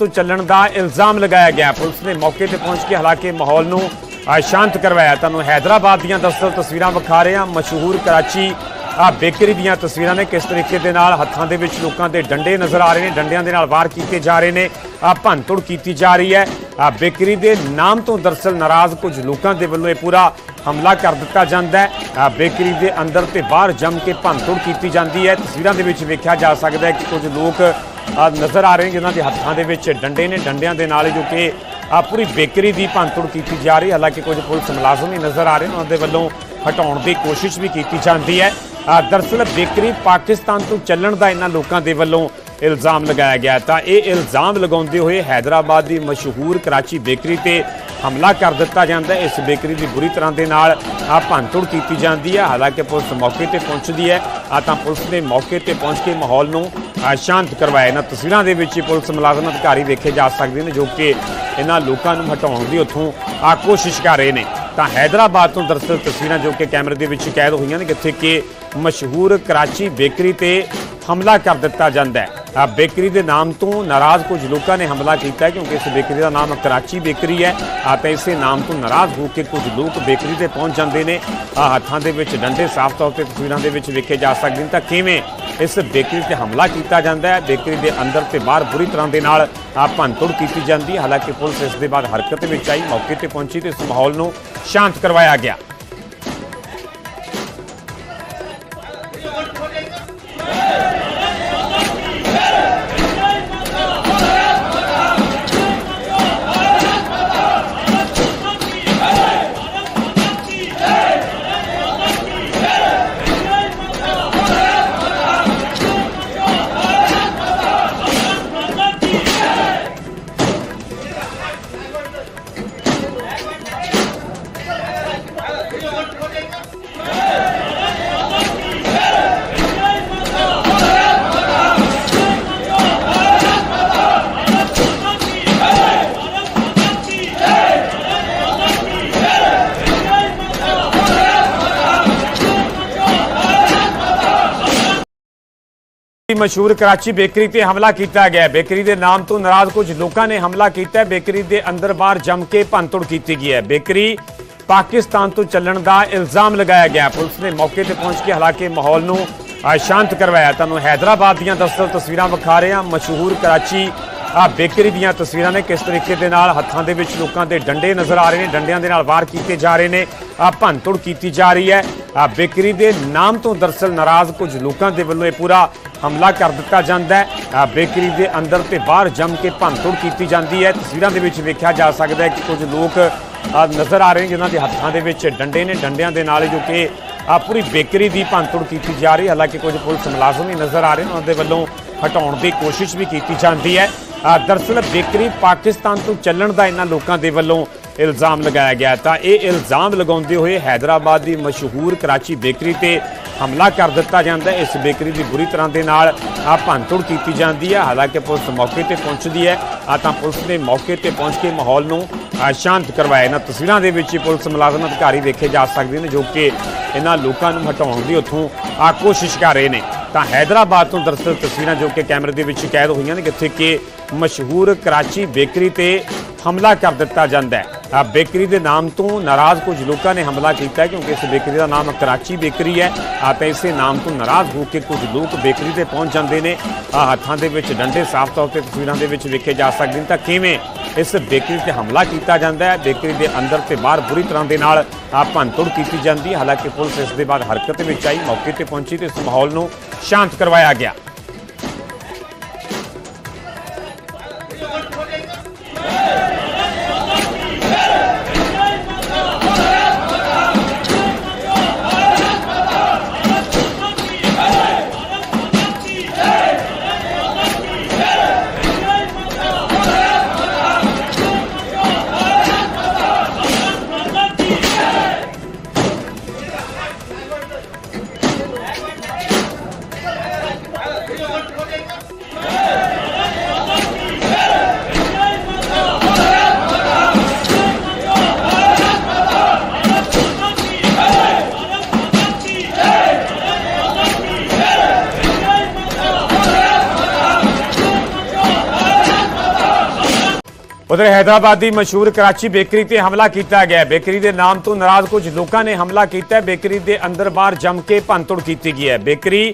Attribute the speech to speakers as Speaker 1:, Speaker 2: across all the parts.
Speaker 1: ਤੋਂ ਚੱਲਣ ਦਾ ਇਲਜ਼ਾਮ ਲਗਾਇਆ ਗਿਆ। ਪੁਲਿਸ ਨੇ ਮੌਕੇ ਤੇ ਪਹੁੰਚ ਕੇ ਹਾਲਾਂਕਿ ਮਾਹੌਲ ਨੂੰ ਸ਼ਾਂਤ ਕਰਵਾਇਆ। ਤੁਹਾਨੂੰ ਹੈਦਰਾਬਾਦ ਦੀਆਂ ਦਰਅਸਲ ਤਸਵੀਰਾਂ ਵਿਖਾ ਰਹੇ ਹਾਂ। ਮਸ਼ਹੂਰ ਕਰਾਚੀ, ਆ ਬੇਕਰੀ ਦੀਆਂ ਤਸਵੀਰਾਂ ਨੇ ਕਿਸ ਤਰੀਕੇ ਦੇ ਨਾਲ ਹੱਥਾਂ ਦੇ ਵਿੱਚ ਲੋਕਾਂ ਦੇ ਡੰਡੇ ਨਜ਼ਰ ਆ ਰਹੇ ਨੇ, ਡੰਡਿਆਂ ਦੇ ਨਾਲ ਵਾਰ ਕੀਤੇ ਜਾ ਰਹੇ ਨੇ, ਆ ਭੰਨਤੋੜ ਕੀਤੀ ਜਾ ਰਹੀ ਹੈ। ਆ ਬੇਕਰੀ ਦੇ ਨਾਮ ਤੋਂ ਦਰਅਸਲ ਨਾਰਾਜ਼ ਕੁਝ ਲੋਕਾਂ ਦੇ ਵੱਲੋਂ ਇਹ ਪੂਰਾ ਹਮਲਾ ਕਰ ਦਿੱਤਾ ਜਾਂਦਾ ਹੈ। ਆ ਬੇਕਰੀ ਦੇ ਅੰਦਰ ਤੇ ਬਾਹਰ ਜੰਮ ਕੇ ਭੰਨਤੋੜ ਕੀਤੀ ਜਾਂਦੀ ਹੈ। ਤਸਵੀਰਾਂ ਦੇ ਵਿੱਚ ਵੇਖਿਆ ਜਾ ਸਕਦਾ ਹੈ ਕਿ ਕੁਝ ਲੋਕ ਨਜ਼ਰ ਆ ਰਹੇ ਨੇ ਜਿਨ੍ਹਾਂ ਦੇ ਹੱਥਾਂ ਦੇ ਵਿੱਚ ਡੰਡੇ ਨੇ, ਡੰਡਿਆਂ ਦੇ ਨਾਲ ਜੋ ਕਿ ਆ ਪੂਰੀ ਬੇਕਰੀ ਦੀ ਭੰਨਤੋੜ ਕੀਤੀ ਜਾ ਰਹੀ ਹਾਲਾਂਕਿ ਕੁਝ ਪੁਲਿਸ ਮੁਲਾਜ਼ਮ ਵੀ ਨਜ਼ਰ ਆ ਰਹੇ ਨੇ, ਉਹਨਾਂ ਦੇ ਵੱਲੋਂ ਹਟਾਉਣ ਦੀ ਕੋਸ਼ਿਸ਼ ਵੀ ਕੀਤੀ ਜਾਂਦੀ ਹੈ। ਆ ਦਰਅਸਲ ਬੇਕਰੀ ਪਾਕਿਸਤਾਨ ਤੋਂ ਚੱਲਣ ਦਾ ਇਹਨਾਂ ਲੋਕਾਂ ਦੇ ਵੱਲੋਂ ਇਲਜ਼ਾਮ ਲਗਾਇਆ ਗਿਆ ਤਾਂ ਇਹ ਇਲਜ਼ਾਮ ਲਗਾਉਂਦੇ ਹੋਏ ਹੈਦਰਾਬਾਦ ਦੀ ਮਸ਼ਹੂਰ ਕਰਾਚੀ ਬੇਕਰੀ ਤੇ ਹਮਲਾ ਕਰ ਦਿੱਤਾ ਜਾਂਦਾ ਹੈ। ਇਸ ਬੇਕਰੀ ਦੀ ਬੁਰੀ ਤਰ੍ਹਾਂ ਦੇ ਨਾਲ ਆ ਭੰਨਤੋੜ ਕੀਤੀ ਜਾਂਦੀ ਹੈ। ਹਾਲਾਂਕਿ ਪੁਲਿਸ ਮੌਕੇ ਤੇ ਪਹੁੰਚਦੀ ਹੈ। ਆ ਤਾਂ ਪੁਲਿਸ ਨੇ ਮੌਕੇ ਤੇ ਪਹੁੰਚ ਕੇ ਮਾਹੌਲ ਨੂੰ ਸ਼ਾਂਤ ਕਰਵਾਇਆ ਇਹਨਾਂ ਤਸਵੀਰਾਂ ਦੇ ਵਿੱਚ ਪੁਲਿਸ ਮੁਲਾਜ਼ਮ ਅਧਿਕਾਰੀ ਵੇਖੇ ਜਾ ਸਕਦੇ ਨੇ, ਜੋ ਕਿ ਇਹਨਾਂ ਲੋਕਾਂ ਨੂੰ ਹਟਾਉਣ ਦੀ ਉੱਥੋਂ ਆ ਕੋਸ਼ਿਸ਼ ਕਰ ਰਹੇ ਨੇ। ਤਾਂ ਹੈਦਰਾਬਾਦ ਤੋਂ ਦਰਅਸਲ ਤਸਵੀਰਾਂ ਜੋ ਕਿ ਕੈਮਰੇ ਦੇ ਵਿੱਚ ਕੈਦ ਹੋਈਆਂ ਨੇ, ਜਿੱਥੇ ਕਿ ਮਸ਼ਹੂਰ ਕਰਾਚੀ ਬੇਕਰੀ ਤੇ ਹਮਲਾ ਕਰ ਦਿੱਤਾ ਜਾਂਦਾ ਹੈ। ਬੇਕਰੀ ਦੇ ਨਾਮ ਤੋਂ ਨਾਰਾਜ਼ ਕੁਝ ਲੋਕਾਂ ਨੇ ਹਮਲਾ ਕੀਤਾ ਹੈ ਕਿਉਂਕਿ ਇਸ ਬੇਕਰੀ ਦਾ ਨਾਮ ਕਰਾਚੀ ਬੇਕਰੀ ਹੈ। ਆ ਤਾਂ ਇਸੇ ਨਾਮ ਤੋਂ ਨਾਰਾਜ਼ ਹੋ ਕੇ ਕੁਝ ਲੋਕ ਬੇਕਰੀ ਤੇ ਪਹੁੰਚ ਜਾਂਦੇ ਨੇ। ਹੱਥਾਂ ਦੇ ਵਿੱਚ ਡੰਡੇ ਸਾਫ਼ ਤੌਰ ਤੇ ਤਸਵੀਰਾਂ ਦੇ ਵਿੱਚ ਵੇਖੇ ਜਾ ਸਕਦੇ ਨੇ। ਤਾਂ ਕਿਵੇਂ ਇਸ ਬੇਕਰੀ ਤੇ ਹਮਲਾ ਕੀਤਾ ਜਾਂਦਾ ਹੈ? ਬੇਕਰੀ ਦੇ ਅੰਦਰ ਤੇ ਬਾਹਰ ਬੁਰੀ ਤਰ੍ਹਾਂ ਦੇ ਨਾਲ ਆ ਭੰਨਤੋੜ ਕੀਤੀ ਜਾਂਦੀ ਹੈ। ਹਾਲਾਂਕਿ ਪੁਲਿਸ ਇਸ ਦੇ ਬਾਅਦ ਹਰਕਤ ਵਿੱਚ ਆਈ, ਮੌਕੇ ਤੇ ਪਹੁੰਚੀ ਤੇ ਇਸ ਮਾਹੌਲ ਨੂੰ ਸ਼ਾਂਤ ਕਰਵਾਇਆ ਗਿਆ। ਮਸ਼ਹੂਰ ਕਰਾਚੀ ਬੇਕਰੀ ਤੇ ਹਮਲਾ ਕੀਤਾ ਗਿਆ। ਬੇਕਰੀ ਦੇ ਨਾਮ ਤੋਂ ਨਾਰਾਜ਼ ਕੁਝ ਲੋਕਾਂ ਨੇ ਹਮਲਾ ਕੀਤਾ। ਬੇਕਰੀ ਦੇ ਅੰਦਰ ਬਾਹਰ ਜੰਮ ਕੇ ਭੰਨਤੋੜ ਕੀਤੀ ਗਈ ਹੈ। ਬੇਕਰੀ ਪਾਕਿਸਤਾਨ ਤੋਂ ਚੱਲਣ ਦਾ ਇਲਜ਼ਾਮ ਲਗਾਇਆ ਗਿਆ। ਪੁਲਿਸ ਨੇ ਮੌਕੇ ਤੇ ਪਹੁੰਚ ਕੇ ਹਾਲਾਂਕਿ ਮਾਹੌਲ ਨੂੰ ਸ਼ਾਂਤ ਕਰਵਾਇਆ। ਤੁਹਾਨੂੰ ਹੈਦਰਾਬਾਦ ਦੀਆਂ ਦਰਅਸਲ ਤਸਵੀਰਾਂ ਵਿਖਾ ਰਹੇ ਹਾਂ। ਮਸ਼ਹੂਰ ਕਰਾਚੀ ਆ ਬੇਕਰੀ ਦੀਆਂ ਤਸਵੀਰਾਂ ਨੇ। ਕਿਸ ਤਰੀਕੇ ਦੇ ਨਾਲ ਹੱਥਾਂ ਦੇ ਵਿੱਚ ਲੋਕਾਂ ਦੇ ਡੰਡੇ ਨਜ਼ਰ ਆ ਰਹੇ ਨੇ, ਡੰਡਿਆਂ ਦੇ ਨਾਲ ਵਾਰ ਕੀਤੇ ਜਾ ਰਹੇ ਨੇ ਆ ਭੰਨਤੋੜ ਕੀਤੀ ਜਾ ਰਹੀ ਹੈ। ਬੇਕਰੀ ਦੇ ਨਾਮ ਤੋਂ ਦਰਅਸਲ ਨਾਰਾਜ਼ ਕੁਝ ਲੋਕਾਂ ਦੇ ਵੱਲੋਂ ਇਹ ਪੂਰਾ ਹਮਲਾ ਕਰ ਦਿੱਤਾ ਜਾਂਦਾ ਹੈ। ਬੇਕਰੀ ਦੇ ਅੰਦਰ ਤੇ ਬਾਹਰ ਜੰਮ ਕੇ ਭੰਨਤੋੜ ਕੀਤੀ ਜਾਂਦੀ ਹੈ। ਤਸਵੀਰਾਂ ਦੇ ਵਿੱਚ ਵੇਖਿਆ ਜਾ ਸਕਦਾ ਹੈ ਕਿ ਕੁਝ ਲੋਕ ਨਜ਼ਰ ਆ ਰਹੇ ਨੇ ਜਿਨ੍ਹਾਂ ਦੇ ਹੱਥਾਂ ਦੇ ਵਿੱਚ ਡੰਡੇ ਨੇ ਡੰਡਿਆਂ ਦੇ ਨਾਲ ਜੋ ਕਿ ਆ ਪੂਰੀ ਬੇਕਰੀ ਦੀ ਭੰਨਤੋੜ ਕੀਤੀ ਜਾ ਰਹੀ ਹੈ। ਹਾਲਾਂਕਿ ਕੁਝ ਪੁਲਿਸ ਮੁਲਾਜ਼ਮ ਵੀ ਨਜ਼ਰ ਆ ਰਹੇ ਨੇ ਉਹਨਾਂ ਦੇ ਵੱਲੋਂ ਹਟਾਉਣ ਦੀ ਕੋਸ਼ਿਸ਼ ਵੀ ਕੀਤੀ ਜਾਂਦੀ ਹੈ। ਆ, ਦਰਅਸਲ ਬੇਕਰੀ ਪਾਕਿਸਤਾਨ ਤੋਂ ਚੱਲਣ ਦਾ ਇਹਨਾਂ ਲੋਕਾਂ ਦੇ ਵੱਲੋਂ ਇਲਜ਼ਾਮ ਲਗਾਇਆ ਗਿਆ ਤਾਂ ਇਹ ਇਲਜ਼ਾਮ ਲਗਾਉਂਦੇ ਹੋਏ ਹੈਦਰਾਬਾਦ ਦੀ ਮਸ਼ਹੂਰ ਕਰਾਚੀ ਬੇਕਰੀ ਤੇ ਹਮਲਾ ਕਰ ਦਿੱਤਾ ਜਾਂਦਾ ਇਸ ਬੇਕਰੀ ਦੀ ਬੁਰੀ ਤਰ੍ਹਾਂ ਦੇ ਨਾਲ ਆ ਭੰਨਤੋੜ ਕੀਤੀ ਜਾਂਦੀ ਹੈ। ਹਾਲਾਂਕਿ ਪੁਲਿਸ ਮੌਕੇ ਤੇ ਪਹੁੰਚਦੀ ਹੈ। ਆ ਤਾਂ ਪੁਲਿਸ ਨੇ ਮੌਕੇ ਤੇ ਪਹੁੰਚ ਕੇ ਮਾਹੌਲ ਨੂੰ ਸ਼ਾਂਤ ਕਰਵਾਇਆ। ਇਹਨਾਂ ਤਸਵੀਰਾਂ ਦੇ ਵਿੱਚ ਪੁਲਿਸ ਮੁਲਾਜ਼ਮ ਅਧਿਕਾਰੀ ਦੇਖੇ ਜਾ ਸਕਦੇ ਨੇ ਜੋ ਕਿ ਇਹਨਾਂ ਲੋਕਾਂ ਨੂੰ ਹਟਾਉਣ ਦੀ ਉੱਥੋਂ ਆ ਕੋਸ਼ਿਸ਼ ਕਰ ਰਹੇ ਨੇ। ਤਾਂ ਹੈਦਰਾਬਾਦ ਤੋਂ ਦਰਅਸਲ ਤਸਵੀਰਾਂ ਜੋ ਕਿ ਕੈਮਰੇ ਦੇ ਵਿੱਚ ਕੈਦ ਹੋਈਆਂ ਨੇ, ਜਿੱਥੇ ਕਿ ਮਸ਼ਹੂਰ ਕਰਾਚੀ ਬੇਕਰੀ ਤੇ ਹਮਲਾ ਕਰ ਦਿੱਤਾ ਜਾਂਦਾ ਹੈ। ਬੇਕਰੀ ਦੇ ਨਾਮ ਤੋਂ ਨਾਰਾਜ਼ ਕੁਝ ਲੋਕਾਂ ਨੇ ਹਮਲਾ ਕੀਤਾ ਕਿਉਂਕਿ ਇਸ ਬੇਕਰੀ ਦਾ ਨਾਮ ਕਰਾਚੀ ਬੇਕਰੀ ਹੈ। ਆ ਇਸੇ ਨਾਮ ਤੋਂ ਨਾਰਾਜ਼ ਹੋ ਕੇ ਕੁਝ ਲੋਕ ਬੇਕਰੀ ਤੇ ਪਹੁੰਚ ਜਾਂਦੇ ਨੇ। ਹੱਥਾਂ ਦੇ ਵਿੱਚ ਡੰਡੇ ਸਾਫ਼ ਤੌਰ ਤੇ ਤਸਵੀਰਾਂ ਦੇ ਵਿੱਚ ਵੇਖੇ ਜਾ ਸਕਦੇ ਨੇ। ਤਾਂ ਕਿਵੇਂ ਇਸ ਬੇਕਰੀ ਤੇ ਹਮਲਾ ਕੀਤਾ ਜਾਂਦਾ ਹੈ? ਬੇਕਰੀ ਦੇ ਅੰਦਰ ਤੇ ਬਾਹਰ ਬੁਰੀ ਤਰ੍ਹਾਂ ਦੇ ਨਾਲ ਭੰਨਤੋੜ ਕੀਤੀ ਜਾਂਦੀ ਹੈ। ਹਾਲਾਂਕਿ ਪੁਲਿਸ ਇਸ ਦੇ ਬਾਅਦ ਹਰਕਤ ਵਿੱਚ ਆਈ, ਮੌਕੇ ਤੇ ਪਹੁੰਚੀ ਤੇ ਇਸ ਮਾਹੌਲ ਨੂੰ ਸ਼ਾਂਤ ਕਰਵਾਇਆ ਗਿਆ। ਉਧਰ ਹੈਦਰਾਬਾਦ ਦੀ ਮਸ਼ਹੂਰ ਕਰਾਚੀ ਬੇਕਰੀ ਤੇ ਹਮਲਾ ਕੀਤਾ ਗਿਆ। ਬੇਕਰੀ ਦੇ ਨਾਮ ਤੋਂ ਨਾਰਾਜ਼ ਕੁਝ ਲੋਕਾਂ ਨੇ ਹਮਲਾ ਕੀਤਾ। ਬੇਕਰੀ ਦੇ ਅੰਦਰ ਬਾਹਰ ਜੰਮ ਕੇ ਭੰਨਤੋੜ ਕੀਤੀ ਗਈ ਹੈ। ਬੇਕਰੀ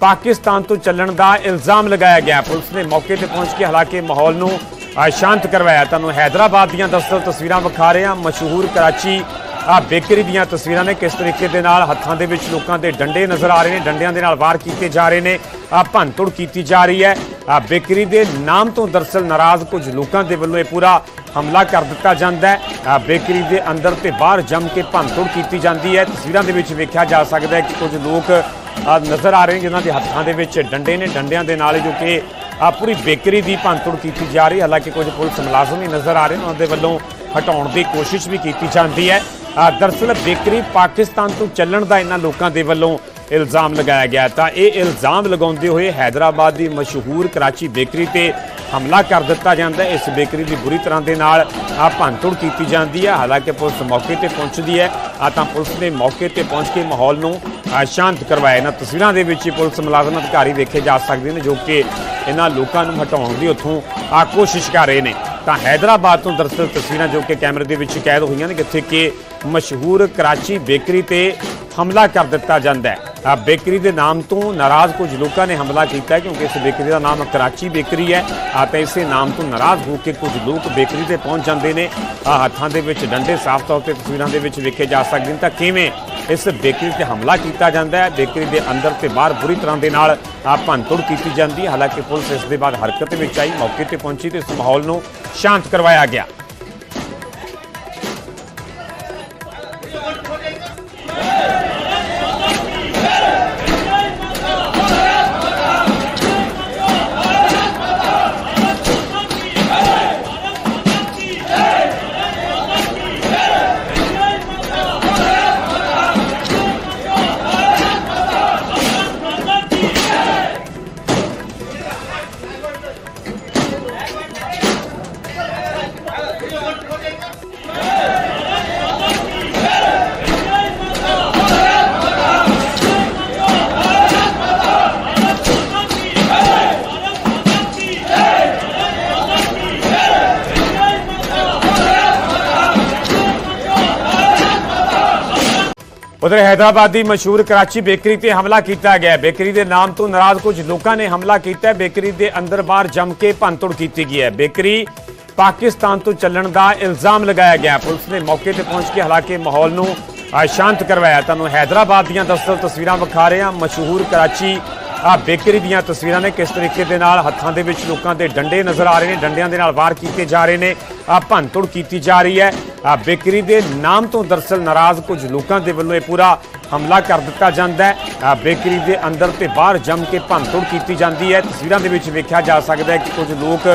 Speaker 1: ਪਾਕਿਸਤਾਨ ਤੋਂ ਚੱਲਣ ਦਾ ਇਲਜ਼ਾਮ ਲਗਾਇਆ ਗਿਆ। ਪੁਲਿਸ ਨੇ ਮੌਕੇ ਤੇ ਪਹੁੰਚ ਕੇ ਹਾਲਾਂਕਿ ਮਾਹੌਲ ਨੂੰ ਸ਼ਾਂਤ ਕਰਵਾਇਆ। ਤੁਹਾਨੂੰ ਹੈਦਰਾਬਾਦ ਦੀਆਂ ਦਸਤਰ ਤਸਵੀਰਾਂ ਵਿਖਾ ਰਹੇ ਹਾਂ। ਮਸ਼ਹੂਰ ਕਰਾਚੀ ਆ ਬੇਕਰੀ ਦੀਆਂ ਤਸਵੀਰਾਂ ਨੇ ਕਿਸ ਤਰੀਕੇ ਦੇ ਨਾਲ ਹੱਥਾਂ ਦੇ ਵਿੱਚ ਲੋਕਾਂ ਦੇ ਡੰਡੇ ਨਜ਼ਰ ਆ ਰਹੇ ਨੇ, ਡੰਡਿਆਂ ਦੇ ਨਾਲ ਵਾਰ ਕੀਤੇ ਜਾ ਰਹੇ ਨੇ, ਆ ਭੰਨਤੋੜ ਕੀਤੀ ਜਾ ਰਹੀ ਹੈ। ਆ ਬੇਕਰੀ ਦੇ ਨਾਮ ਤੋਂ ਦਰਸਲ ਨਾਰਾਜ਼ ਕੁਝ ਲੋਕਾਂ ਦੇ ਵੱਲੋਂ ਇਹ ਪੂਰਾ ਹਮਲਾ ਕਰ ਦਿੱਤਾ ਜਾਂਦਾ ਹੈ। ਆ ਬੇਕਰੀ ਦੇ ਅੰਦਰ ਤੇ ਬਾਹਰ ਜੰਮ ਕੇ ਭੰਨਤੋੜ ਕੀਤੀ ਜਾਂਦੀ ਹੈ। ਤਸਵੀਰਾਂ ਦੇ ਵਿੱਚ ਵੇਖਿਆ ਜਾ ਸਕਦਾ ਹੈ ਕਿ ਕੁਝ ਲੋਕ ਨਜ਼ਰ ਆ ਰਹੇ ਨੇ, ਜਿਨ੍ਹਾਂ ਦੇ ਹੱਥਾਂ ਦੇ ਵਿੱਚ ਡੰਡੇ ਨੇ, ਡੰਡਿਆਂ ਦੇ ਨਾਲ ਜੋ ਕਿ, ਆ ਪੂਰੀ ਬੇਕਰੀ ਦੀ ਭੰਨਤੋੜ ਕੀਤੀ ਜਾ ਰਹੀ ਹਾਲਾਂਕਿ ਕੁਝ ਪੁਲਿਸ ਮੁਲਾਜ਼ਮ ਵੀ ਨਜ਼ਰ ਆ ਰਹੇ ਨੇ, ਉਹਨਾਂ ਦੇ ਵੱਲੋਂ ਹਟਾਉਣ ਦੀ ਕੋਸ਼ਿਸ਼ ਵੀ ਕੀਤੀ ਜਾਂਦੀ ਹੈ। ਆ, ਦਰਅਸਲ ਬੇਕਰੀ ਪਾਕਿਸਤਾਨ ਤੋਂ ਚੱਲਣ ਦਾ ਇਹਨਾਂ ਲੋਕਾਂ ਦੇ ਵੱਲੋਂ ਇਲਜ਼ਾਮ ਲਗਾਇਆ ਗਿਆ ਤਾਂ ਇਹ ਇਲਜ਼ਾਮ ਲਗਾਉਂਦੇ ਹੋਏ ਹੈਦਰਾਬਾਦ ਦੀ ਮਸ਼ਹੂਰ ਕਰਾਚੀ ਬੇਕਰੀ ਤੇ ਹਮਲਾ ਕਰ ਦਿੱਤਾ ਜਾਂਦਾ ਹੈ। ਇਸ ਬੇਕਰੀ ਦੀ ਬੁਰੀ ਤਰ੍ਹਾਂ ਦੇ ਨਾਲ ਆ ਭੰਨਤੋੜ ਕੀਤੀ ਜਾਂਦੀ ਹੈ। ਹਾਲਾਂਕਿ ਪੁਲਿਸ ਮੌਕੇ ਤੇ ਪਹੁੰਚਦੀ ਹੈ। ਆ ਤਾਂ ਪੁਲਿਸ ਨੇ ਮੌਕੇ ਤੇ ਪਹੁੰਚ ਕੇ ਮਾਹੌਲ ਨੂੰ ਸ਼ਾਂਤ ਕਰਵਾਇਆ। ਇਹਨਾਂ ਤਸਵੀਰਾਂ ਦੇ ਵਿੱਚ ਹੀ ਪੁਲਿਸ ਮੁਲਾਜ਼ਮ ਅਧਿਕਾਰੀ ਵੇਖੇ ਜਾ ਸਕਦੇ ਨੇ ਜੋ ਕਿ ਇਹਨਾਂ ਲੋਕਾਂ ਨੂੰ ਹਟਾਉਣ ਦੀ ਉੱਥੋਂ ਆ ਕੋਸ਼ਿਸ਼ ਕਰ ਰਹੇ ਨੇ। ਤਾਂ ਹੈਦਰਾਬਾਦ ਤੋਂ ਦਰਅਸਲ ਤਸਵੀਰਾਂ ਜੋ ਕਿ ਕੈਮਰੇ ਦੇ ਵਿੱਚ ਕੈਦ ਹੋਈਆਂ ਨੇ, ਜਿੱਥੇ ਕਿ ਮਸ਼ਹੂਰ ਕਰਾਚੀ ਬੇਕਰੀ ਤੇ ਹਮਲਾ ਕਰ ਦਿੱਤਾ ਜਾਂਦਾ ਹੈ। ਆ ਬੇਕਰੀ ਦੇ ਨਾਮ ਤੋਂ ਨਾਰਾਜ਼ ਕੁਝ ਲੋਕਾਂ ਨੇ ਹਮਲਾ ਕੀਤਾ, ਕਿਉਂਕਿ ਇਸ ਬੇਕਰੀ ਦਾ ਨਾਮ ਕਰਾਚੀ ਬੇਕਰੀ ਹੈ। ਆ ਤਾਂ ਇਸੇ ਨਾਮ ਤੋਂ ਨਾਰਾਜ਼ ਹੋ ਕੇ ਕੁਝ ਲੋਕ ਬੇਕਰੀ ਤੇ ਪਹੁੰਚ ਜਾਂਦੇ ਨੇ। ਆ ਹੱਥਾਂ ਦੇ ਵਿੱਚ ਡੰਡੇ ਸਾਫ਼ ਤੌਰ ਤੇ ਤਸਵੀਰਾਂ ਦੇ ਵਿੱਚ ਵੇਖੇ ਜਾ ਸਕਦੇ ਨੇ। ਤਾਂ ਕਿਵੇਂ ਇਸ ਬੇਕਰੀ ਤੇ ਹਮਲਾ ਕੀਤਾ ਜਾਂਦਾ ਹੈ। ਬੇਕਰੀ ਦੇ ਅੰਦਰ ਤੇ ਬਾਹਰ ਬੁਰੀ ਤਰ੍ਹਾਂ ਦੇ ਨਾਲ ਭੰਨਤੋੜ ਕੀਤੀ ਜਾਂਦੀ ਹੈ। ਹਾਲਾਂਕਿ ਪੁਲਿਸ ਇਸ ਦੇ ਬਾਅਦ ਹਰਕਤ ਵਿੱਚ ਆਈ। ਮੌਕੇ ਤੇ ਪਹੁੰਚੀ ਤੇ ਇਸ ਮਾਹੌਲ ਨੂੰ ਸ਼ਾਂਤ ਕਰਵਾਇਆ ਗਿਆ। ਉਧਰ ਹੈਦਰਾਬਾਦ ਦੀ ਮਸ਼ਹੂਰ ਕਰਾਚੀ ਬੇਕਰੀ ਤੇ ਹਮਲਾ ਕੀਤਾ ਗਿਆ। ਬੇਕਰੀ ਦੇ ਨਾਮ ਤੋਂ ਨਾਰਾਜ਼ ਕੁਝ ਲੋਕਾਂ ਨੇ ਹਮਲਾ ਕੀਤਾ। ਬੇਕਰੀ ਦੇ ਅੰਦਰ ਬਾਹਰ ਜੰਮ ਕੇ ਭੰਨਤੋੜ ਕੀਤੀ ਗਈ ਹੈ। ਬੇਕਰੀ ਪਾਕਿਸਤਾਨ ਤੋਂ ਚੱਲਣ ਦਾ ਇਲਜ਼ਾਮ ਲਗਾਇਆ ਗਿਆ। ਪੁਲਿਸ ਨੇ ਮੌਕੇ ਤੇ ਪਹੁੰਚ ਕੇ ਹਾਲਾਂਕਿ ਮਾਹੌਲ ਨੂੰ ਸ਼ਾਂਤ ਕਰਵਾਇਆ। ਤੁਹਾਨੂੰ ਹੈਦਰਾਬਾਦ ਦੀਆਂ ਦਸਤਰ ਤਸਵੀਰਾਂ ਵਿਖਾ ਰਹੇ ਹਾਂ। ਮਸ਼ਹੂਰ ਕਰਾਚੀ ਆ ਬੇਕਰੀ ਦੀਆਂ ਤਸਵੀਰਾਂ ਨੇ ਕਿਸ ਤਰੀਕੇ ਦੇ ਨਾਲ ਹੱਥਾਂ ਦੇ ਵਿੱਚ ਲੋਕਾਂ ਦੇ ਡੰਡੇ ਨਜ਼ਰ ਆ ਰਹੇ ਨੇ, ਡੰਡਿਆਂ ਦੇ ਨਾਲ ਵਾਰ ਕੀਤੇ ਜਾ ਰਹੇ ਨੇ ਆ ਭੰਨਤੋੜ ਕੀਤੀ ਜਾ ਰਹੀ ਹੈ। ਆ ਬੇਕਰੀ ਦੇ ਨਾਮ ਤੋਂ ਦਰਸਲ ਨਾਰਾਜ਼ ਕੁਝ ਲੋਕਾਂ ਦੇ ਵੱਲੋਂ ਇਹ ਪੂਰਾ ਹਮਲਾ ਕਰ ਦਿੱਤਾ ਜਾਂਦਾ ਹੈ। ਆ ਬੇਕਰੀ ਦੇ ਅੰਦਰ ਤੇ ਬਾਹਰ ਜੰਮ ਕੇ ਭੰਨਤੋੜ ਕੀਤੀ ਜਾਂਦੀ ਹੈ। ਤਸਵੀਰਾਂ ਦੇ ਵਿੱਚ ਵੇਖਿਆ ਜਾ ਸਕਦਾ ਹੈ ਕਿ ਕੁਝ ਲੋਕ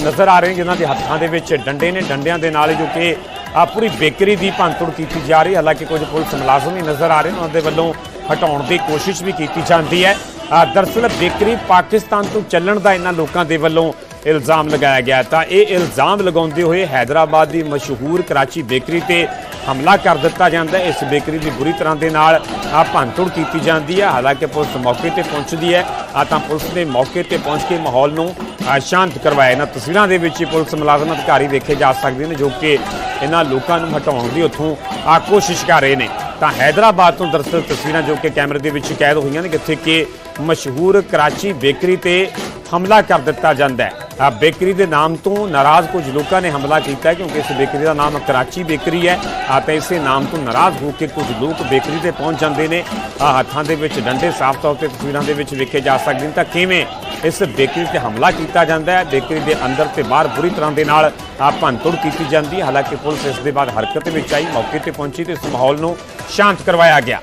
Speaker 1: ਨਜ਼ਰ ਆ ਰਹੇ ਨੇ, ਜਿਨ੍ਹਾਂ ਦੇ ਹੱਥਾਂ ਦੇ ਵਿੱਚ ਡੰਡੇ ਨੇ, ਡੰਡਿਆਂ ਦੇ ਨਾਲ ਜੋ ਕਿ ਆ ਪੂਰੀ ਬੇਕਰੀ ਦੀ ਭੰਨਤੋੜ ਕੀਤੀ ਜਾ ਰਹੀ ਹਾਲਾਂਕਿ ਕੁਝ ਪੁਲਿਸ ਮੁਲਾਜ਼ਮ ਵੀ ਨਜ਼ਰ ਆ ਰਹੇ ਨੇ, ਉਹਨਾਂ ਦੇ ਵੱਲੋਂ ਹਟਾਉਣ ਦੀ ਕੋਸ਼ਿਸ਼ ਵੀ ਕੀਤੀ ਜਾਂਦੀ ਹੈ। ਆ, ਦਰਅਸਲ ਬੇਕਰੀ ਪਾਕਿਸਤਾਨ ਤੋਂ ਚੱਲਣ ਦਾ ਇਹਨਾਂ ਲੋਕਾਂ ਦੇ ਵੱਲੋਂ ਇਲਜ਼ਾਮ ਲਗਾਇਆ ਗਿਆ ਤਾਂ ਇਹ ਇਲਜ਼ਾਮ ਲਗਾਉਂਦੇ ਹੋਏ ਹੈਦਰਾਬਾਦ ਦੀ ਮਸ਼ਹੂਰ ਕਰਾਚੀ ਬੇਕਰੀ ਤੇ ਹਮਲਾ ਕਰ ਦਿੱਤਾ ਜਾਂਦਾ ਹੈ। ਇਸ ਬੇਕਰੀ ਦੀ ਬੁਰੀ ਤਰ੍ਹਾਂ ਦੇ ਨਾਲ ਆ ਭੰਨਤੋੜ ਕੀਤੀ ਜਾਂਦੀ ਹੈ। ਹਾਲਾਂਕਿ ਪੁਲਿਸ ਮੌਕੇ ਤੇ ਪਹੁੰਚਦੀ ਹੈ। ਆ ਤਾਂ ਪੁਲਿਸ ਨੇ ਮੌਕੇ ਤੇ ਪਹੁੰਚ ਕੇ ਮਾਹੌਲ ਨੂੰ ਸ਼ਾਂਤ ਕਰਵਾਇਆ। ਇਹਨਾਂ ਤਸਵੀਰਾਂ ਦੇ ਵਿੱਚ ਹੀ ਪੁਲਿਸ ਮੁਲਾਜ਼ਮ ਅਧਿਕਾਰੀ ਦੇਖੇ ਜਾ ਸਕਦੇ ਨੇ ਜੋ ਕਿ ਇਹਨਾਂ ਲੋਕਾਂ ਨੂੰ ਹਟਾਉਣ ਦੀ ਉੱਥੋਂ ਆ ਕੋਸ਼ਿਸ਼ ਕਰ ਰਹੇ ਨੇ। ਤਾਂ ਹੈਦਰਾਬਾਦ ਤੋਂ ਦਰਅਸਲ ਤਸਵੀਰਾਂ ਜੋ ਕਿ ਕੈਮਰੇ ਦੇ ਵਿੱਚ ਕੈਦ ਹੋਈਆਂ ਨੇ ਜਿੱਥੇ ਕਿ ਮਸ਼ਹੂਰ ਕਰਾਚੀ ਬੇਕਰੀ ਤੇ ਹਮਲਾ ਕਰ ਦਿੱਤਾ ਜਾਂਦਾ ਹੈ। ਬੇਕਰੀ ਦੇ ਨਾਮ ਤੋਂ ਨਾਰਾਜ਼ ਕੁਝ ਲੋਕਾਂ ਨੇ ਹਮਲਾ ਕੀਤਾ ਕਿਉਂਕਿ ਇਸ ਬੇਕਰੀ ਦਾ ਨਾਮ ਕਰਾਚੀ ਬੇਕਰੀ ਹੈ। ਅਤੇ ਇਸੇ ਨਾਮ ਤੋਂ ਨਾਰਾਜ਼ ਹੋ ਕੇ ਕੁਝ ਲੋਕ ਬੇਕਰੀ ਤੇ ਪਹੁੰਚ ਜਾਂਦੇ ਨੇ। ਹੱਥਾਂ ਦੇ ਵਿੱਚ ਡੰਡੇ ਸਾਫ਼ ਤੌਰ ਤੇ ਤਸਵੀਰਾਂ ਦੇ ਵਿੱਚ ਵੇਖੇ ਜਾ ਸਕਦੇ ਨੇ। ਤਾਂ ਕਿਵੇਂ ਇਸ ਬੇਕਰੀ ਤੇ ਹਮਲਾ ਕੀਤਾ ਜਾਂਦਾ ਹੈ? ਬੇਕਰੀ ਦੇ ਅੰਦਰ ਤੇ ਬਾਹਰ ਬੁਰੀ ਤਰ੍ਹਾਂ ਦੇ ਨਾਲ ਆ ਭੰਨਤੋੜ ਕੀਤੀ ਜਾਂਦੀ ਹੈ। ਹਾਲਾਂਕਿ ਪੁਲਿਸ ਇਸ ਦੇ ਬਾਅਦ ਹਰਕਤ ਵਿੱਚ ਆਈ, ਮੌਕੇ ਤੇ ਪਹੁੰਚੀ ਤੇ ਇਸ ਮਾਹੌਲ ਨੂੰ ਸ਼ਾਂਤ ਕਰਵਾਇਆ ਗਿਆ।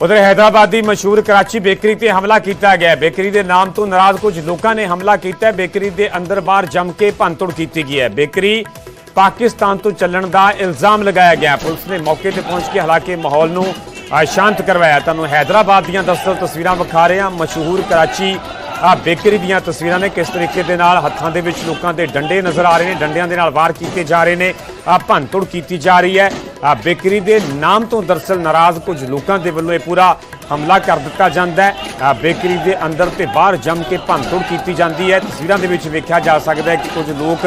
Speaker 1: ਉਧਰ ਹੈਦਰਾਬਾਦ ਦੀ ਮਸ਼ਹੂਰ ਕਰਾਚੀ ਬੇਕਰੀ ਤੇ ਹਮਲਾ ਕੀਤਾ ਗਿਆ। ਬੇਕਰੀ ਦੇ ਨਾਮ ਤੋਂ ਨਾਰਾਜ਼ ਕੁਝ ਲੋਕਾਂ ਨੇ ਹਮਲਾ ਕੀਤਾ ਬੇਕਰੀ ਦੇ ਅੰਦਰ ਬਾਹਰ ਜੰਮ ਕੇ ਭੰਨਤੋੜ ਕੀਤੀ ਗਈ ਹੈ। ਬੇਕਰੀ ਪਾਕਿਸਤਾਨ ਤੋਂ ਚੱਲਣ ਦਾ ਇਲਜ਼ਾਮ ਲਗਾਇਆ ਗਿਆ। ਪੁਲਿਸ ਨੇ ਮੌਕੇ ਤੇ ਪਹੁੰਚ ਕੇ ਹਾਲਾਂਕਿ ਮਾਹੌਲ ਨੂੰ ਅ, ਸ਼ਾਂਤ ਕਰਵਾਇਆ। ਤੁਹਾਨੂੰ ਹੈਦਰਾਬਾਦ ਦੀਆਂ ਦਸਤਰ ਤਸਵੀਰਾਂ ਵਿਖਾ ਰਹੇ ਹਾਂ। ਮਸ਼ਹੂਰ ਕਰਾਚੀ ਆ ਬੇਕਰੀ ਦੀਆਂ ਤਸਵੀਰਾਂ ਨੇ ਕਿਸ ਤਰੀਕੇ ਦੇ ਨਾਲ ਹੱਥਾਂ ਦੇ ਵਿੱਚ ਲੋਕਾਂ ਦੇ ਡੰਡੇ ਨਜ਼ਰ ਆ ਰਹੇ ਨੇ, ਡੰਡਿਆਂ ਦੇ ਨਾਲ ਵਾਰ ਕੀਤੇ ਜਾ ਰਹੇ ਨੇ ਆ ਭੰਨਤੋੜ ਕੀਤੀ ਜਾ ਰਹੀ ਹੈ। ਆ ਬੇਕਰੀ ਦੇ ਨਾਮ ਤੋਂ ਦਰਸਲ ਨਾਰਾਜ਼ ਕੁਝ ਲੋਕਾਂ ਦੇ ਵੱਲੋਂ ਇਹ ਪੂਰਾ ਹਮਲਾ ਕਰ ਦਿੱਤਾ ਜਾਂਦਾ ਹੈ। ਆ ਬੇਕਰੀ ਦੇ ਅੰਦਰ ਤੇ ਬਾਹਰ ਜੰਮ ਕੇ ਭੰਨਤੋੜ ਕੀਤੀ ਜਾਂਦੀ ਹੈ। ਤਸਵੀਰਾਂ ਦੇ ਵਿੱਚ ਵੇਖਿਆ ਜਾ ਸਕਦਾ ਹੈ ਕਿ ਕੁਝ ਲੋਕ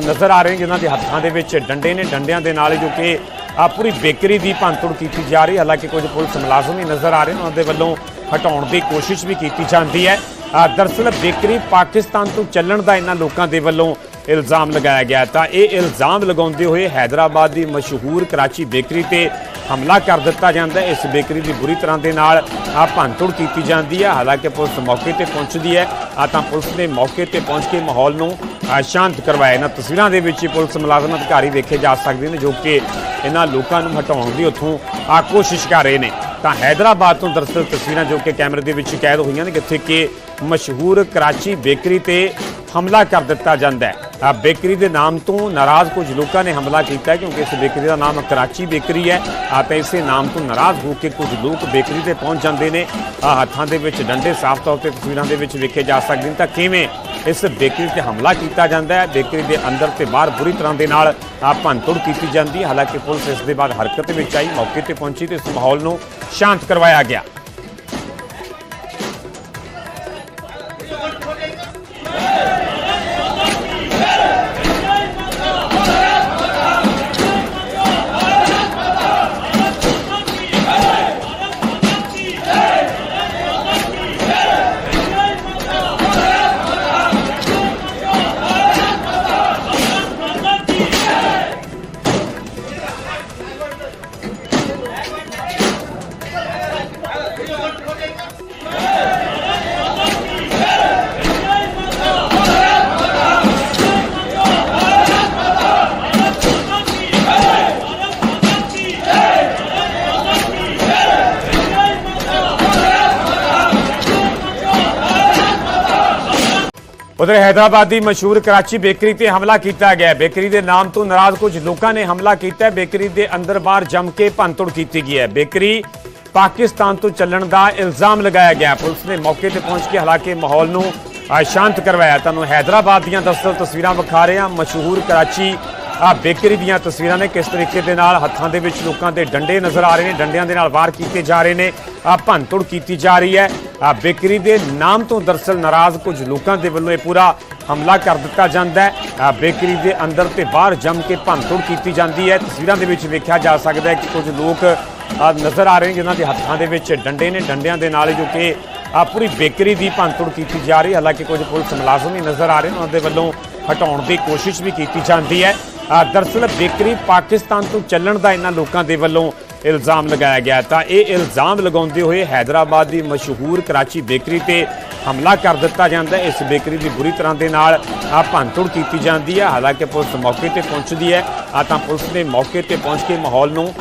Speaker 1: ਨਜ਼ਰ ਆ ਰਹੇ ਨੇ, ਜਿਨ੍ਹਾਂ ਦੇ ਹੱਥਾਂ ਦੇ ਵਿੱਚ ਡੰਡੇ ਨੇ, ਡੰਡਿਆਂ ਦੇ ਨਾਲ ਜੋ ਕਿ ਆ ਪੂਰੀ ਬੇਕਰੀ ਦੀ ਭੰਨਤੋੜ ਕੀਤੀ ਜਾ ਰਹੀ ਹਾਲਾਂਕਿ ਕੁਝ ਪੁਲਿਸ ਮੁਲਾਜ਼ਮ ਵੀ ਨਜ਼ਰ ਆ ਰਹੇ ਨੇ, ਉਹਨਾਂ ਦੇ ਵੱਲੋਂ ਹਟਾਉਣ ਦੀ ਕੋਸ਼ਿਸ਼ ਵੀ ਕੀਤੀ ਜਾਂਦੀ ਹੈ। ਆ, ਦਰਅਸਲ ਬੇਕਰੀ ਪਾਕਿਸਤਾਨ ਤੋਂ ਚੱਲਣ ਦਾ ਇਹਨਾਂ ਲੋਕਾਂ ਦੇ ਵੱਲੋਂ ਇਲਜ਼ਾਮ ਲਗਾਇਆ ਗਿਆ ਤਾਂ ਇਹ ਇਲਜ਼ਾਮ ਲਗਾਉਂਦੇ ਹੋਏ ਹੈਦਰਾਬਾਦ ਦੀ ਮਸ਼ਹੂਰ ਕਰਾਚੀ ਬੇਕਰੀ ਤੇ ਹਮਲਾ ਕਰ ਦਿੱਤਾ ਜਾਂਦਾ। ਇਸ ਬੇਕਰੀ ਦੀ ਬੁਰੀ ਤਰ੍ਹਾਂ ਦੇ ਨਾਲ ਆ ਭੰਨਤੋੜ ਕੀਤੀ ਜਾਂਦੀ ਹੈ ਹਾਲਾਂਕਿ ਪੁਲਿਸ ਮੌਕੇ ਤੇ ਪਹੁੰਚਦੀ ਹੈ। ਆ ਤਾਂ ਪੁਲਿਸ ਨੇ ਮੌਕੇ ਤੇ ਪਹੁੰਚ ਕੇ ਮਾਹੌਲ ਨੂੰ ਸ਼ਾਂਤ ਕਰਵਾਇਆ। ਇਹਨਾਂ ਤਸਵੀਰਾਂ ਦੇ ਵਿੱਚ ਪੁਲਿਸ ਮੁਲਾਜ਼ਮ ਅਧਿਕਾਰੀ ਵੇਖੇ ਜਾ ਸਕਦੇ ਨੇ ਜੋ ਕਿ ਇਹਨਾਂ ਲੋਕਾਂ ਨੂੰ ਹਟਾਉਣ ਦੀ ਉੱਥੋਂ ਆ ਕੋਸ਼ਿਸ਼ ਕਰ ਰਹੇ ਨੇ। ਤਾਂ ਹੈਦਰਾਬਾਦ ਤੋਂ ਦਰਅਸਲ ਤਸਵੀਰਾਂ ਜੋ ਕਿ ਕੈਮਰੇ ਦੇ ਵਿੱਚ ਕੈਦ ਹੋਈਆਂ ਨੇ, ਜਿੱਥੇ ਕਿ ਮਸ਼ਹੂਰ ਕਰਾਚੀ ਬੇਕਰੀ ਤੇ ਹਮਲਾ ਕਰ ਦਿੱਤਾ ਜਾਂਦਾ ਹੈ। ਆ ਬੇਕਰੀ ਦੇ ਨਾਮ ਤੋਂ ਨਾਰਾਜ਼ ਕੁਝ ਲੋਕਾਂ ਨੇ ਹਮਲਾ ਕੀਤਾ ਕਿਉਂਕਿ ਇਸ ਬੇਕਰੀ ਦਾ ਨਾਮ ਕਰਾਚੀ ਬੇਕਰੀ ਹੈ। ਆ ਤਾਂ ਇਸੇ ਨਾਮ ਤੋਂ ਨਾਰਾਜ਼ ਹੋ ਕੇ ਕੁਝ ਲੋਕ ਬੇਕਰੀ ਤੇ ਪਹੁੰਚ ਜਾਂਦੇ ਨੇ। ਆ ਹੱਥਾਂ ਦੇ ਵਿੱਚ ਡੰਡੇ ਸਾਫ਼ ਤੌਰ ਤੇ ਤਸਵੀਰਾਂ ਦੇ ਵਿੱਚ ਵੇਖੇ ਜਾ ਸਕਦੇ ਨੇ। ਤਾਂ ਕਿਵੇਂ ਇਸ ਬੇਕਰੀ ਤੇ ਹਮਲਾ ਕੀਤਾ ਜਾਂਦਾ ਹੈ। ਬੇਕਰੀ ਦੇ ਅੰਦਰ ਤੇ ਬਾਹਰ ਬੁਰੀ ਤਰ੍ਹਾਂ ਦੇ ਨਾਲ ਆ ਭੰਨਤੋੜ ਕੀਤੀ ਜਾਂਦੀ ਹੈ। ਹਾਲਾਂਕਿ ਪੁਲਿਸ ਇਸ ਦੇ ਬਾਅਦ ਹਰਕਤ ਵਿੱਚ ਆਈ। ਮੌਕੇ ਤੇ ਪਹੁੰਚੀ ਤੇ ਇਸ ਮਾਹੌਲ ਨੂੰ ਸ਼ਾਂਤ ਕਰਵਾਇਆ ਗਿਆ। ਉਧਰ ਹੈਦਰਾਬਾਦ ਦੀ ਮਸ਼ਹੂਰ ਕਰਾਚੀ ਬੇਕਰੀ ਤੇ ਹਮਲਾ ਕੀਤਾ ਗਿਆ। ਬੇਕਰੀ ਦੇ ਨਾਮ ਤੋਂ ਨਾਰਾਜ਼ ਕੁਝ ਲੋਕਾਂ ਨੇ ਹਮਲਾ ਕੀਤਾ। ਬੇਕਰੀ ਦੇ ਅੰਦਰ ਬਾਹਰ ਜੰਮ ਕੇ ਭੰਨਤੋੜ ਕੀਤੀ ਗਈ ਹੈ। ਬੇਕਰੀ ਪਾਕਿਸਤਾਨ ਤੋਂ ਚੱਲਣ ਦਾ ਇਲਜ਼ਾਮ ਲਗਾਇਆ ਗਿਆ। ਪੁਲਿਸ ਨੇ ਮੌਕੇ ਤੇ ਪਹੁੰਚ ਕੇ ਹਾਲਾਂਕਿ ਮਾਹੌਲ ਨੂੰ ਸ਼ਾਂਤ ਕਰਵਾਇਆ। ਤੁਹਾਨੂੰ ਹੈਦਰਾਬਾਦ ਦੀਆਂ ਦਸਤਰ ਤਸਵੀਰਾਂ ਵਿਖਾ ਰਹੇ ਹਾਂ। ਮਸ਼ਹੂਰ ਕਰਾਚੀ, ਆ ਬੇਕਰੀ ਦੀਆਂ ਤਸਵੀਰਾਂ ਨੇ ਕਿਸ ਤਰੀਕੇ ਦੇ ਨਾਲ ਹੱਥਾਂ ਦੇ ਵਿੱਚ ਲੋਕਾਂ ਦੇ ਡੰਡੇ ਨਜ਼ਰ ਆ ਰਹੇ ਨੇ, ਡੰਡਿਆਂ ਦੇ ਨਾਲ ਵਾਰ ਕੀਤੇ ਜਾ ਰਹੇ ਨੇ, ਆ ਭੰਨਤੋੜ ਕੀਤੀ ਜਾ ਰਹੀ ਹੈ। ਆ ਬੇਕਰੀ ਦੇ ਨਾਮ ਤੋਂ ਦਰਸਲ ਨਾਰਾਜ਼ ਕੁਝ ਲੋਕਾਂ ਦੇ ਵੱਲੋਂ ਇਹ ਪੂਰਾ ਹਮਲਾ ਕਰ ਦਿੱਤਾ ਜਾਂਦਾ ਹੈ। ਆ ਬੇਕਰੀ ਦੇ ਅੰਦਰ ਤੇ ਬਾਹਰ ਜੰਮ ਕੇ ਭੰਨਤੋੜ ਕੀਤੀ ਜਾਂਦੀ ਹੈ। ਤਸਵੀਰਾਂ ਦੇ ਵਿੱਚ ਵੇਖਿਆ ਜਾ ਸਕਦਾ ਹੈ ਕਿ ਕੁਝ ਲੋਕ ਨਜ਼ਰ ਆ ਰਹੇ ਨੇ ਜਿਨ੍ਹਾਂ ਦੇ ਹੱਥਾਂ ਦੇ ਵਿੱਚ ਡੰਡੇ ਨੇ ਡੰਡਿਆਂ ਦੇ ਨਾਲ ਜੋ ਕਿ ਆ ਪੂਰੀ ਬੇਕਰੀ ਦੀ ਭੰਨਤੋੜ ਕੀਤੀ ਜਾ ਰਹੀ ਹੈ। ਹਾਲਾਂਕਿ ਕੁਝ ਪੁਲਿਸ ਮੁਲਾਜ਼ਮ ਵੀ ਨਜ਼ਰ ਆ ਰਹੇ ਨੇ ਉਹਨਾਂ ਦੇ ਵੱਲੋਂ ਹਟਾਉਣ ਦੀ ਕੋਸ਼ਿਸ਼ ਵੀ ਕੀਤੀ ਜਾਂਦੀ ਹੈ। ਆ, ਦਰਅਸਲ ਬੇਕਰੀ ਪਾਕਿਸਤਾਨ ਤੋਂ ਚੱਲਣ ਦਾ ਇਹਨਾਂ ਲੋਕਾਂ ਦੇ ਵੱਲੋਂ ਇਲਜ਼ਾਮ ਲਗਾਇਆ ਗਿਆ ਤਾਂ ਇਹ ਇਲਜ਼ਾਮ ਲਗਾਉਂਦੇ ਹੋਏ ਹੈਦਰਾਬਾਦ ਦੀ ਮਸ਼ਹੂਰ ਕਰਾਚੀ ਬੇਕਰੀ ਤੇ ਹਮਲਾ ਕਰ ਦਿੱਤਾ ਜਾਂਦਾ ਹੈ। ਇਸ ਬੇਕਰੀ ਦੀ ਬੁਰੀ ਤਰ੍ਹਾਂ ਦੇ ਨਾਲ ਭੰਨਤੋੜ ਕੀਤੀ ਜਾਂਦੀ ਹੈ। ਹਾਲਾਂਕਿ ਪੁਲਿਸ ਮੌਕੇ ਤੇ ਪਹੁੰਚਦੀ ਹੈ। ਆ ਤਾਂ ਪੁਲਿਸ ਨੇ ਮੌਕੇ ਤੇ ਪਹੁੰਚ ਕੇ ਮਾਹੌਲ ਨੂੰ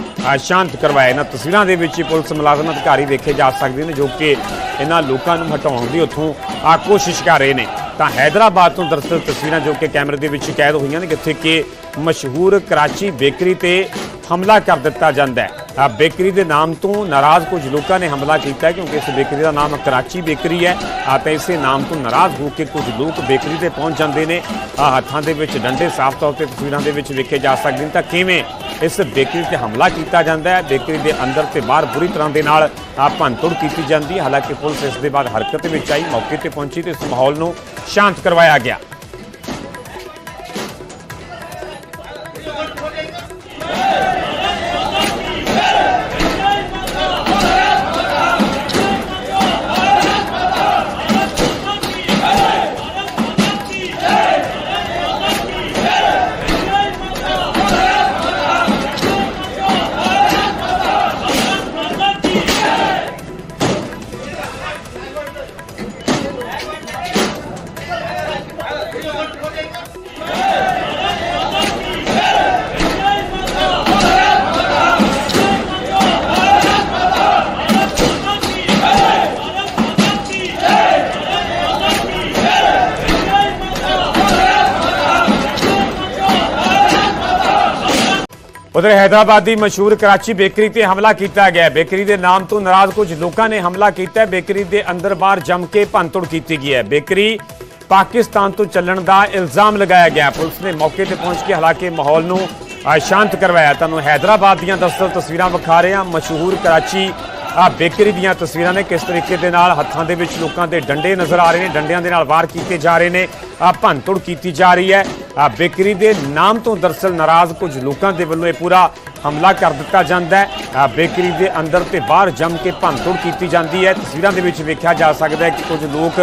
Speaker 1: ਸ਼ਾਂਤ ਕਰਵਾਇਆ। ਇਹਨਾਂ ਤਸਵੀਰਾਂ ਦੇ ਵਿੱਚ ਪੁਲਿਸ ਮੁਲਾਜ਼ਮ ਅਧਿਕਾਰੀ ਵੇਖੇ ਜਾ ਸਕਦੇ ਨੇ, ਜੋ ਕਿ ਇਹਨਾਂ ਲੋਕਾਂ ਨੂੰ ਹਟਾਉਣ ਦੀ ਉੱਥੋਂ ਆ ਕੋਸ਼ਿਸ਼ ਕਰ ਰਹੇ ਨੇ। ਤਾਂ ਹੈਦਰਾਬਾਦ ਤੋਂ ਦਰਅਸਲ ਤਸਵੀਰਾਂ ਜੋ ਕਿ ਕੈਮਰੇ ਦੇ ਵਿੱਚ ਕੈਦ ਹੋਈਆਂ ਨੇ, ਜਿੱਥੇ ਕਿ ਮਸ਼ਹੂਰ ਕਰਾਚੀ ਬੇਕਰੀ ਤੇ ਹਮਲਾ ਕਰ ਦਿੱਤਾ ਜਾਂਦਾ ਹੈ। ਬੇਕਰੀ ਦੇ ਨਾਮ ਤੋਂ ਨਾਰਾਜ਼ ਕੁਝ ਲੋਕਾਂ ਨੇ ਹਮਲਾ ਕੀਤਾ ਕਿਉਂਕਿ ਇਸ ਬੇਕਰੀ ਦਾ ਨਾਮ ਕਰਾਚੀ ਬੇਕਰੀ ਹੈ ਅਤੇ ਇਸੇ ਨਾਮ ਤੋਂ ਨਾਰਾਜ਼ ਹੋ ਕੇ ਕੁਝ ਲੋਕ ਬੇਕਰੀ ਤੇ ਪਹੁੰਚ ਜਾਂਦੇ ਨੇ। ਹੱਥਾਂ ਦੇ ਵਿੱਚ ਡੰਡੇ ਸਾਫ਼ ਤੌਰ ਤੇ ਤਸਵੀਰਾਂ ਦੇ ਵਿੱਚ ਵੇਖੇ ਜਾ ਸਕਦੇ ਨੇ। ਤਾਂ ਕਿਵੇਂ ਇਸ ਬੇਕਰੀ ਤੇ ਹਮਲਾ ਕੀਤਾ ਜਾਂਦਾ ਹੈ? ਬੇਕਰੀ ਦੇ ਅੰਦਰ ਤੇ ਬਾਹਰ ਬੁਰੀ ਤਰ੍ਹਾਂ ਦੇ ਨਾਲ ਆ ਭੰਨਤੋੜ ਕੀਤੀ ਜਾਂਦੀ ਹੈ। ਹਾਲਾਂਕਿ ਪੁਲਿਸ ਇਸ ਦੇ ਬਾਅਦ ਹਰਕਤ ਵਿੱਚ ਆਈ, ਮੌਕੇ ਤੇ ਪਹੁੰਚੀ ਤੇ ਇਸ ਮਾਹੌਲ ਨੂੰ ਸ਼ਾਂਤ ਕਰਵਾਇਆ ਗਿਆ। ਉਧਰ ਹੈਦਰਾਬਾਦ ਦੀ ਮਸ਼ਹੂਰ ਕਰਾਚੀ ਬੇਕਰੀ ਤੇ ਹਮਲਾ ਕੀਤਾ ਗਿਆ। ਬੇਕਰੀ ਦੇ ਨਾਮ ਤੋਂ ਨਾਰਾਜ਼ ਕੁਝ ਲੋਕਾਂ ਨੇ ਹਮਲਾ ਕੀਤਾ। ਬੇਕਰੀ ਦੇ ਅੰਦਰ ਬਾਹਰ ਜੰਮ ਕੇ ਭੰਨਤੋੜ ਕੀਤੀ ਗਈ ਹੈ। ਬੇਕਰੀ ਪਾਕਿਸਤਾਨ ਤੋਂ ਚੱਲਣ ਦਾ ਇਲਜ਼ਾਮ ਲਗਾਇਆ ਗਿਆ। ਪੁਲਿਸ ਨੇ ਮੌਕੇ ਤੇ ਪਹੁੰਚ ਕੇ ਹਾਲਾਂਕਿ ਮਾਹੌਲ ਨੂੰ ਅ, ਸ਼ਾਂਤ ਕਰਵਾਇਆ। ਤੁਹਾਨੂੰ ਹੈਦਰਾਬਾਦ ਦੀਆਂ ਦਸਤਰ ਤਸਵੀਰਾਂ ਵਿਖਾ ਰਹੇ ਹਾਂ। ਮਸ਼ਹੂਰ ਕਰਾਚੀ ਆ ਬੇਕਰੀ ਦੀਆਂ ਤਸਵੀਰਾਂ ਨੇ ਕਿਸ ਤਰੀਕੇ ਦੇ ਨਾਲ ਹੱਥਾਂ ਦੇ ਵਿੱਚ ਲੋਕਾਂ ਦੇ ਡੰਡੇ ਨਜ਼ਰ ਆ ਰਹੇ ਨੇ, ਡੰਡਿਆਂ ਦੇ ਨਾਲ ਵਾਰ ਕੀਤੇ ਜਾ ਰਹੇ ਨੇ ਆ ਭੰਨਤੋੜ ਕੀਤੀ ਜਾ ਰਹੀ ਹੈ। ਆ ਬੇਕਰੀ ਦੇ ਨਾਮ ਤੋਂ ਦਰਸਲ ਨਾਰਾਜ਼ ਕੁਝ ਲੋਕਾਂ ਦੇ ਵੱਲੋਂ ਇਹ ਪੂਰਾ ਹਮਲਾ ਕਰ ਦਿੱਤਾ ਜਾਂਦਾ ਹੈ। ਆ ਬੇਕਰੀ ਦੇ ਅੰਦਰ ਤੇ ਬਾਹਰ ਜੰਮ ਕੇ ਭੰਨਤੋੜ ਕੀਤੀ ਜਾਂਦੀ ਹੈ। ਤਸਵੀਰਾਂ ਦੇ ਵਿੱਚ ਵੇਖਿਆ ਜਾ ਸਕਦਾ ਹੈ ਕਿ ਕੁਝ ਲੋਕ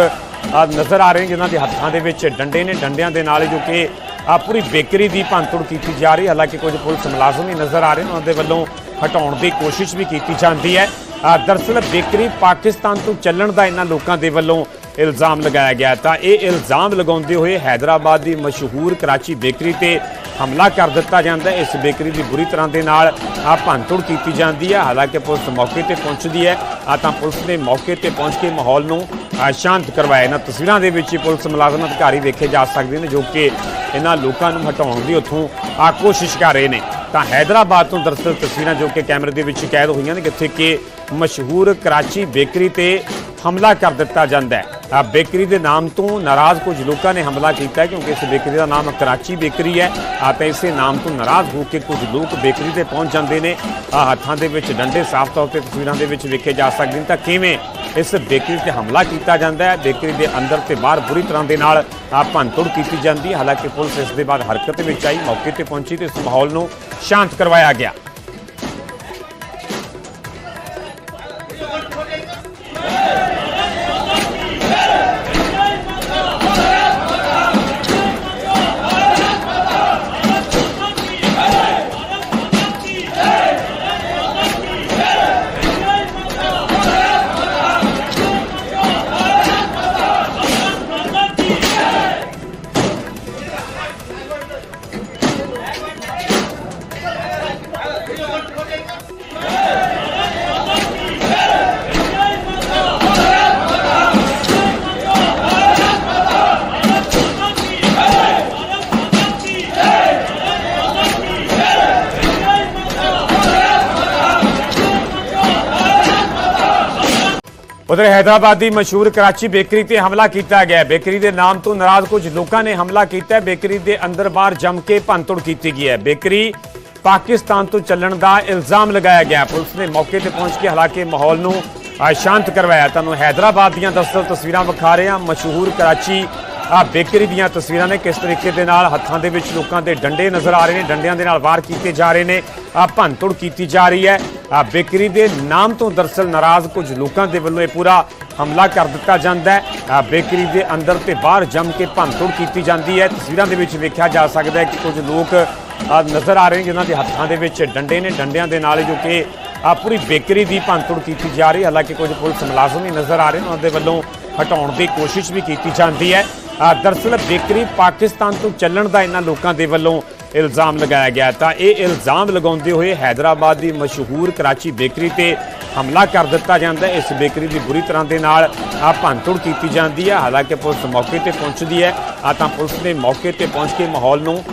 Speaker 1: ਨਜ਼ਰ ਆ ਰਹੇ ਨੇ, ਜਿਨ੍ਹਾਂ ਦੇ ਹੱਥਾਂ ਦੇ ਵਿੱਚ ਡੰਡੇ ਨੇ, ਡੰਡਿਆਂ ਦੇ ਨਾਲ ਜੋ ਕਿ ਆ ਪੂਰੀ ਬੇਕਰੀ ਦੀ ਭੰਨਤੋੜ ਕੀਤੀ ਜਾ ਰਹੀ ਹਾਲਾਂਕਿ ਕੁਝ ਪੁਲਿਸ ਮੁਲਾਜ਼ਮ ਵੀ ਨਜ਼ਰ ਆ ਰਹੇ ਨੇ, ਉਹਨਾਂ ਦੇ ਵੱਲੋਂ ਹਟਾਉਣ ਦੀ ਕੋਸ਼ਿਸ਼ ਵੀ ਕੀਤੀ ਜਾਂਦੀ ਹੈ। ਆ, ਦਰਅਸਲ ਬੇਕਰੀ ਪਾਕਿਸਤਾਨ ਤੋਂ ਚੱਲਣ ਦਾ ਇਹਨਾਂ ਲੋਕਾਂ ਦੇ ਵੱਲੋਂ ਇਲਜ਼ਾਮ ਲਗਾਇਆ ਗਿਆ ਤਾਂ ਇਹ ਇਲਜ਼ਾਮ ਲਗਾਉਂਦੇ ਹੋਏ ਹੈਦਰਾਬਾਦ ਦੀ ਮਸ਼ਹੂਰ ਕਰਾਚੀ ਬੇਕਰੀ ਤੇ ਹਮਲਾ ਕਰ ਦਿੱਤਾ ਜਾਂਦਾ ਇਸ ਬੇਕਰੀ ਦੀ ਬੁਰੀ ਤਰ੍ਹਾਂ ਦੇ ਨਾਲ ਆ ਭੰਨਤੋੜ ਕੀਤੀ ਜਾਂਦੀ ਹੈ। ਹਾਲਾਂਕਿ ਪੁਲਿਸ ਮੌਕੇ ਤੇ ਪਹੁੰਚਦੀ ਹੈ। ਆ ਤਾਂ ਪੁਲਿਸ ਨੇ ਮੌਕੇ ਤੇ ਪਹੁੰਚ ਕੇ ਮਾਹੌਲ ਨੂੰ ਸ਼ਾਂਤ ਕਰਵਾਇਆ। ਇਹਨਾਂ ਤਸਵੀਰਾਂ ਦੇ ਵਿੱਚ ਪੁਲਿਸ ਮੁਲਾਜ਼ਮ ਅਧਿਕਾਰੀ ਵੇਖੇ ਜਾ ਸਕਦੇ ਨੇ ਜੋ ਕਿ ਇਹਨਾਂ ਲੋਕਾਂ ਨੂੰ ਹਟਾਉਣ ਦੀ ਉੱਥੋਂ ਆ ਕੋਸ਼ਿਸ਼ ਕਰ ਰਹੇ ਨੇ। ਤਾਂ ਹੈਦਰਾਬਾਦ ਤੋਂ ਦਰਅਸਲ ਤਸਵੀਰਾਂ ਜੋ ਕਿ ਕੈਮਰੇ ਦੇ ਵਿੱਚ ਕੈਦ ਹੋਈਆਂ ਨੇ, ਜਿੱਥੇ ਕਿ ਮਸ਼ਹੂਰ ਕਰਾਚੀ ਬੇਕਰੀ ਤੇ ਹਮਲਾ ਕਰ ਦਿੱਤਾ ਜਾਂਦਾ ਹੈ। ਬੇਕਰੀ ਦੇ ਨਾਮ ਤੋਂ ਨਾਰਾਜ਼ ਕੁਝ ਲੋਕਾਂ ਨੇ ਹਮਲਾ ਕੀਤਾ ਕਿਉਂਕਿ ਇਸ ਬੇਕਰੀ ਦਾ ਨਾਮ ਕਰਾਚੀ ਬੇਕਰੀ ਹੈ। ਆ ਤਾਂ ਇਸੇ ਨਾਮ ਤੋਂ ਨਾਰਾਜ਼ ਹੋ ਕੇ ਕੁਝ ਲੋਕ ਬੇਕਰੀ ਤੇ ਪਹੁੰਚ ਜਾਂਦੇ ਨੇ। ਹੱਥਾਂ ਦੇ ਵਿੱਚ ਡੰਡੇ ਸਾਫ਼ ਤੌਰ ਤੇ ਤਸਵੀਰਾਂ ਦੇ ਵਿੱਚ ਵੇਖੇ ਜਾ ਸਕਦੇ ਨੇ। ਤਾਂ ਕਿਵੇਂ ਇਸ ਬੇਕਰੀ ਤੇ ਹਮਲਾ ਕੀਤਾ ਜਾਂਦਾ ਹੈ? ਬੇਕਰੀ ਦੇ ਅੰਦਰ ਤੇ ਬਾਹਰ ਬੁਰੀ ਤਰ੍ਹਾਂ ਦੇ ਨਾਲ ਭੰਨਤੋੜ ਕੀਤੀ ਜਾਂਦੀ ਹੈ। ਹਾਲਾਂਕਿ ਪੁਲਿਸ ਇਸ ਦੇ ਬਾਅਦ ਹਰਕਤ ਵਿੱਚ ਆਈ, ਮੌਕੇ ਤੇ ਪਹੁੰਚੀ ਤੇ ਇਸ ਮਾਹੌਲ ਨੂੰ ਸ਼ਾਂਤ ਕਰਵਾਇਆ ਗਿਆ। ਉਧਰ ਹੈਦਰਾਬਾਦ ਦੀ ਮਸ਼ਹੂਰ ਕਰਾਚੀ ਬੇਕਰੀ ਤੇ ਹਮਲਾ ਕੀਤਾ ਗਿਆ। ਬੇਕਰੀ ਦੇ ਨਾਮ ਤੋਂ ਨਾਰਾਜ਼ ਕੁਝ ਲੋਕਾਂ ਨੇ ਹਮਲਾ ਕੀਤਾ। ਬੇਕਰੀ ਦੇ ਅੰਦਰ ਬਾਹਰ ਜੰਮ ਕੇ ਭੰਨਤੋੜ ਕੀਤੀ ਗਈ ਹੈ। ਬੇਕਰੀ ਪਾਕਿਸਤਾਨ ਤੋਂ ਚੱਲਣ ਦਾ ਇਲਜ਼ਾਮ ਲਗਾਇਆ ਗਿਆ। ਪੁਲਿਸ ਨੇ ਮੌਕੇ ਤੇ ਪਹੁੰਚ ਕੇ ਹਾਲਾਂਕਿ ਮਾਹੌਲ ਨੂੰ ਸ਼ਾਂਤ ਕਰਵਾਇਆ। ਤੁਹਾਨੂੰ ਹੈਦਰਾਬਾਦ ਦੀਆਂ ਦਸਤਰ ਤਸਵੀਰਾਂ ਵਿਖਾ ਰਹੇ ਹਾਂ। ਮਸ਼ਹੂਰ ਕਰਾਚੀ ਆ ਬੇਕਰੀ ਦੀਆਂ ਤਸਵੀਰਾਂ ਨੇ ਕਿਸ ਤਰੀਕੇ ਦੇ ਨਾਲ ਹੱਥਾਂ ਦੇ ਵਿੱਚ ਲੋਕਾਂ ਦੇ ਡੰਡੇ ਨਜ਼ਰ ਆ ਰਹੇ ਨੇ, ਡੰਡਿਆਂ ਦੇ ਨਾਲ ਵਾਰ ਕੀਤੇ ਜਾ ਰਹੇ ਨੇ ਆ ਭੰਨਤੋੜ ਕੀਤੀ ਜਾ ਰਹੀ ਹੈ। ਆ ਬੇਕਰੀ ਦੇ ਨਾਮ ਤੋਂ ਦਰਸਲ ਨਾਰਾਜ਼ ਕੁਝ ਲੋਕਾਂ ਦੇ ਵੱਲੋਂ ਇਹ ਪੂਰਾ ਹਮਲਾ ਕਰ ਦਿੱਤਾ ਜਾਂਦਾ ਹੈ। ਆ ਬੇਕਰੀ ਦੇ ਅੰਦਰ ਤੇ ਬਾਹਰ ਜੰਮ ਕੇ ਭੰਨਤੋੜ ਕੀਤੀ ਜਾਂਦੀ ਹੈ। ਤਸਵੀਰਾਂ ਦੇ ਵਿੱਚ ਵੇਖਿਆ ਜਾ ਸਕਦਾ ਹੈ ਕਿ ਕੁਝ ਲੋਕ ਨਜ਼ਰ ਆ ਰਹੇ ਨੇ, ਜਿਨ੍ਹਾਂ ਦੇ ਹੱਥਾਂ ਦੇ ਵਿੱਚ ਡੰਡੇ ਨੇ, ਡੰਡਿਆਂ ਦੇ ਨਾਲ ਜੋ ਕਿ ਆ ਪੂਰੀ ਬੇਕਰੀ ਦੀ ਭੰਨਤੋੜ ਕੀਤੀ ਜਾ ਰਹੀ ਹਾਲਾਂਕਿ ਕੁਝ ਪੁਲਿਸ ਮੁਲਾਜ਼ਮ ਵੀ ਨਜ਼ਰ ਆ ਰਹੇ ਨੇ, ਉਹਨਾਂ ਦੇ ਵੱਲੋਂ ਹਟਾਉਣ ਦੀ ਕੋਸ਼ਿਸ਼ ਵੀ ਕੀਤੀ ਜਾਂਦੀ ਹੈ। ਆ, ਦਰਅਸਲ ਬੇਕਰੀ ਪਾਕਿਸਤਾਨ ਤੋਂ ਚੱਲਣ ਦਾ ਇਹਨਾਂ ਲੋਕਾਂ ਦੇ ਵੱਲੋਂ ਇਲਜ਼ਾਮ ਲਗਾਇਆ ਗਿਆ ਤਾਂ ਇਹ ਇਲਜ਼ਾਮ ਲਗਾਉਂਦੇ ਹੋਏ ਹੈਦਰਾਬਾਦ ਦੀ ਮਸ਼ਹੂਰ ਕਰਾਚੀ ਬੇਕਰੀ ਤੇ ਹਮਲਾ ਕਰ ਦਿੱਤਾ ਜਾਂਦਾ ਇਸ ਬੇਕਰੀ ਦੀ ਬੁਰੀ ਤਰ੍ਹਾਂ ਦੇ ਨਾਲ ਆ ਭੰਨਤੋੜ ਕੀਤੀ ਜਾਂਦੀ ਹੈ। ਹਾਲਾਂਕਿ ਪੁਲਿਸ ਮੌਕੇ ਤੇ ਪਹੁੰਚਦੀ ਹੈ। ਆ ਤਾਂ ਪੁਲਿਸ ਨੇ ਮੌਕੇ ਤੇ ਪਹੁੰਚ ਕੇ ਮਾਹੌਲ ਨੂੰ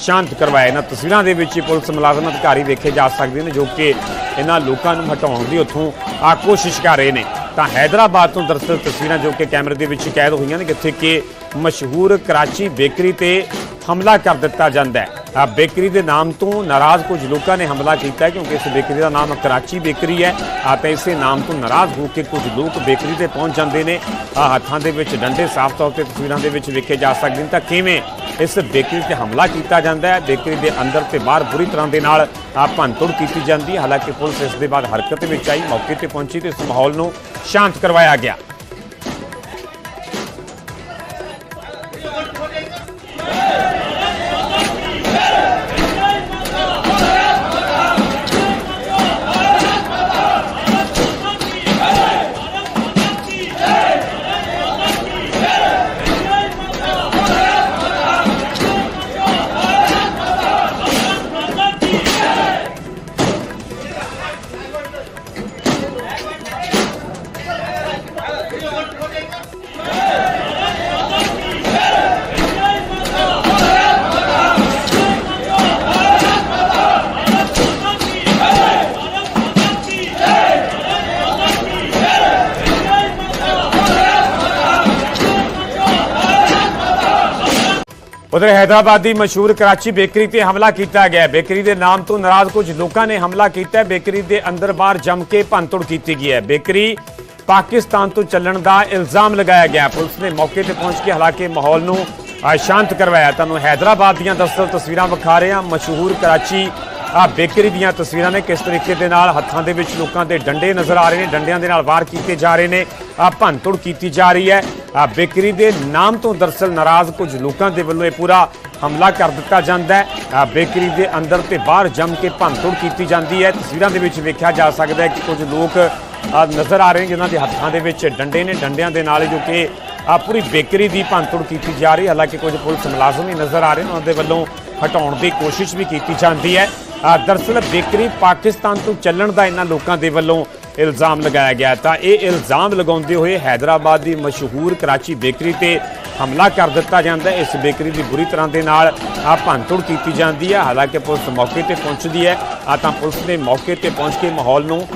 Speaker 1: ਸ਼ਾਂਤ ਕਰਵਾਇਆ। ਇਹਨਾਂ ਤਸਵੀਰਾਂ ਦੇ ਵਿੱਚ ਪੁਲਿਸ ਮੁਲਾਜ਼ਮ ਅਧਿਕਾਰੀ ਵੇਖੇ ਜਾ ਸਕਦੇ ਨੇ ਜੋ ਕਿ ਇਹਨਾਂ ਲੋਕਾਂ ਨੂੰ ਹਟਾਉਣ ਦੀ ਉੱਥੋਂ ਆ ਕੋਸ਼ਿਸ਼ ਕਰ ਰਹੇ ਨੇ। ਤਾਂ ਹੈਦਰਾਬਾਦ ਤੋਂ ਦਰਅਸਲ ਤਸਵੀਰਾਂ ਜੋ ਕਿ ਕੈਮਰੇ ਦੇ ਵਿੱਚ ਕੈਦ ਹੋਈਆਂ ਨੇ ਜਿੱਥੇ ਕਿ ਮਸ਼ਹੂਰ ਕਰਾਚੀ ਬੇਕਰੀ ਤੇ ਹਮਲਾ ਕਰ ਦਿੱਤਾ ਜਾਂਦਾ ਹੈ। ਆ ਬੇਕਰੀ ਦੇ ਨਾਮ ਤੋਂ ਨਾਰਾਜ਼ ਕੁਝ ਲੋਕਾਂ ਨੇ ਹਮਲਾ ਕੀਤਾ ਕਿਉਂਕਿ ਇਸ ਬੇਕਰੀ ਦਾ ਨਾਮ ਕਰਾਚੀ ਬੇਕਰੀ ਹੈ। ਆ ਤਾਂ ਇਸੇ ਨਾਮ ਤੋਂ ਨਾਰਾਜ਼ ਹੋ ਕੇ ਕੁਝ ਲੋਕ ਬੇਕਰੀ ਤੇ ਪਹੁੰਚ ਜਾਂਦੇ ਨੇ। ਆ ਹੱਥਾਂ ਦੇ ਵਿੱਚ ਡੰਡੇ ਸਾਫ਼ ਤੌਰ ਤੇ ਤਸਵੀਰਾਂ ਦੇ ਵਿੱਚ ਵੇਖੇ ਜਾ ਸਕਦੇ ਨੇ। ਤਾਂ ਕਿਵੇਂ ਇਸ ਬੇਕਰੀ ਤੇ ਹਮਲਾ ਕੀਤਾ ਜਾਂਦਾ ਹੈ? ਬੇਕਰੀ ਦੇ ਅੰਦਰ ਤੇ ਬਾਹਰ ਬੁਰੀ ਤਰ੍ਹਾਂ ਦੇ ਨਾਲ ਆ ਭੰਨਤੋੜ ਕੀਤੀ ਜਾਂਦੀ ਹੈ। ਹਾਲਾਂਕਿ ਪੁਲਿਸ ਇਸ ਦੇ ਬਾਅਦ ਹਰਕਤ ਵਿੱਚ ਆਈ, ਮੌਕੇ ਤੇ ਪਹੁੰਚੀ ਤੇ ਇਸ ਮਾਹੌਲ ਨੂੰ ਸ਼ਾਂਤ ਕਰਵਾਇਆ ਗਿਆ। ਉਧਰ ਹੈਦਰਾਬਾਦ ਦੀ ਮਸ਼ਹੂਰ ਕਰਾਚੀ ਬੇਕਰੀ ਤੇ ਹਮਲਾ ਕੀਤਾ ਗਿਆ। ਬੇਕਰੀ ਦੇ ਨਾਮ ਤੋਂ ਨਾਰਾਜ਼ ਕੁਝ ਲੋਕਾਂ ਨੇ ਹਮਲਾ ਕੀਤਾ। ਬੇਕਰੀ ਦੇ ਅੰਦਰ ਬਾਹਰ ਜੰਮ ਕੇ ਭੰਨਤੋੜ ਕੀਤੀ ਗਈ ਹੈ। ਬੇਕਰੀ ਪਾਕਿਸਤਾਨ ਤੋਂ ਚੱਲਣ ਦਾ ਇਲਜ਼ਾਮ ਲਗਾਇਆ ਗਿਆ। ਪੁਲਿਸ ਨੇ ਮੌਕੇ ਤੇ ਪਹੁੰਚ ਕੇ ਹਾਲਾਂਕਿ ਮਾਹੌਲ ਨੂੰ ਸ਼ਾਂਤ ਕਰਵਾਇਆ। ਤੁਹਾਨੂੰ ਹੈਦਰਾਬਾਦ ਦੀਆਂ ਦਸਤਰ ਤਸਵੀਰਾਂ ਵਿਖਾ ਰਹੇ ਹਾਂ। ਮਸ਼ਹੂਰ ਕਰਾਚੀ ਆ ਬੇਕਰੀ ਦੀਆਂ ਤਸਵੀਰਾਂ ਨੇ ਕਿਸ ਤਰੀਕੇ ਦੇ ਨਾਲ ਹੱਥਾਂ ਦੇ ਵਿੱਚ ਲੋਕਾਂ ਦੇ ਡੰਡੇ ਨਜ਼ਰ ਆ ਰਹੇ ਨੇ, ਡੰਡਿਆਂ ਦੇ ਨਾਲ ਵਾਰ ਕੀਤੇ ਜਾ ਰਹੇ ਨੇ, ਆ ਭੰਨਤੋੜ ਕੀਤੀ ਜਾ ਰਹੀ ਹੈ। ਆ ਬੇਕਰੀ ਦੇ ਨਾਮ ਤੋਂ ਦਰਸਲ ਨਾਰਾਜ਼ ਕੁਝ ਲੋਕਾਂ ਦੇ ਵੱਲੋਂ ਇਹ ਪੂਰਾ ਹਮਲਾ ਕਰ ਦਿੱਤਾ ਜਾਂਦਾ ਹੈ। ਆ ਬੇਕਰੀ ਦੇ ਅੰਦਰ ਤੇ ਬਾਹਰ ਜੰਮ ਕੇ ਭੰਨਤੋੜ ਕੀਤੀ ਜਾਂਦੀ ਹੈ। ਤਸਵੀਰਾਂ ਦੇ ਵਿੱਚ ਵੇਖਿਆ ਜਾ ਸਕਦਾ ਹੈ ਕਿ ਕੁਝ ਲੋਕ ਨਜ਼ਰ ਆ ਰਹੇ ਨੇ, ਜਿਨ੍ਹਾਂ ਦੇ ਹੱਥਾਂ ਦੇ ਵਿੱਚ ਡੰਡੇ ਨੇ, ਡੰਡਿਆਂ ਦੇ ਨਾਲ ਜੋ ਕਿ, ਆ ਪੂਰੀ ਬੇਕਰੀ ਦੀ ਭੰਨਤੋੜ ਕੀਤੀ ਜਾ ਰਹੀ ਹਾਲਾਂਕਿ ਕੁਝ ਪੁਲਿਸ ਮੁਲਾਜ਼ਮ ਵੀ ਨਜ਼ਰ ਆ ਰਹੇ ਨੇ, ਉਹਨਾਂ ਦੇ ਵੱਲੋਂ ਹਟਾਉਣ ਦੀ ਕੋਸ਼ਿਸ਼ ਵੀ ਕੀਤੀ ਜਾਂਦੀ ਹੈ। ਆ, ਦਰਅਸਲ ਬੇਕਰੀ ਪਾਕਿਸਤਾਨ ਤੋਂ ਚੱਲਣ ਦਾ ਇਹਨਾਂ ਲੋਕਾਂ ਦੇ ਵੱਲੋਂ ਇਲਜ਼ਾਮ ਲਗਾਇਆ ਗਿਆ ਤਾਂ ਇਹ ਇਲਜ਼ਾਮ ਲਗਾਉਂਦੇ ਹੋਏ ਹੈਦਰਾਬਾਦ ਦੀ ਮਸ਼ਹੂਰ ਕਰਾਚੀ ਬੇਕਰੀ ਤੇ ਹਮਲਾ ਕਰ ਦਿੱਤਾ ਜਾਂਦਾ ਹੈ। ਇਸ ਬੇਕਰੀ ਦੀ ਬੁਰੀ ਤਰ੍ਹਾਂ ਦੇ ਨਾਲ ਆ ਭੰਨਤੋੜ ਕੀਤੀ ਜਾਂਦੀ ਹੈ। ਹਾਲਾਂਕਿ ਪੁਲਿਸ ਮੌਕੇ ਤੇ ਪਹੁੰਚਦੀ ਹੈ। ਆ ਤਾਂ ਪੁਲਿਸ ਨੇ ਮੌਕੇ ਤੇ ਪਹੁੰਚ ਕੇ ਮਾਹੌਲ ਨੂੰ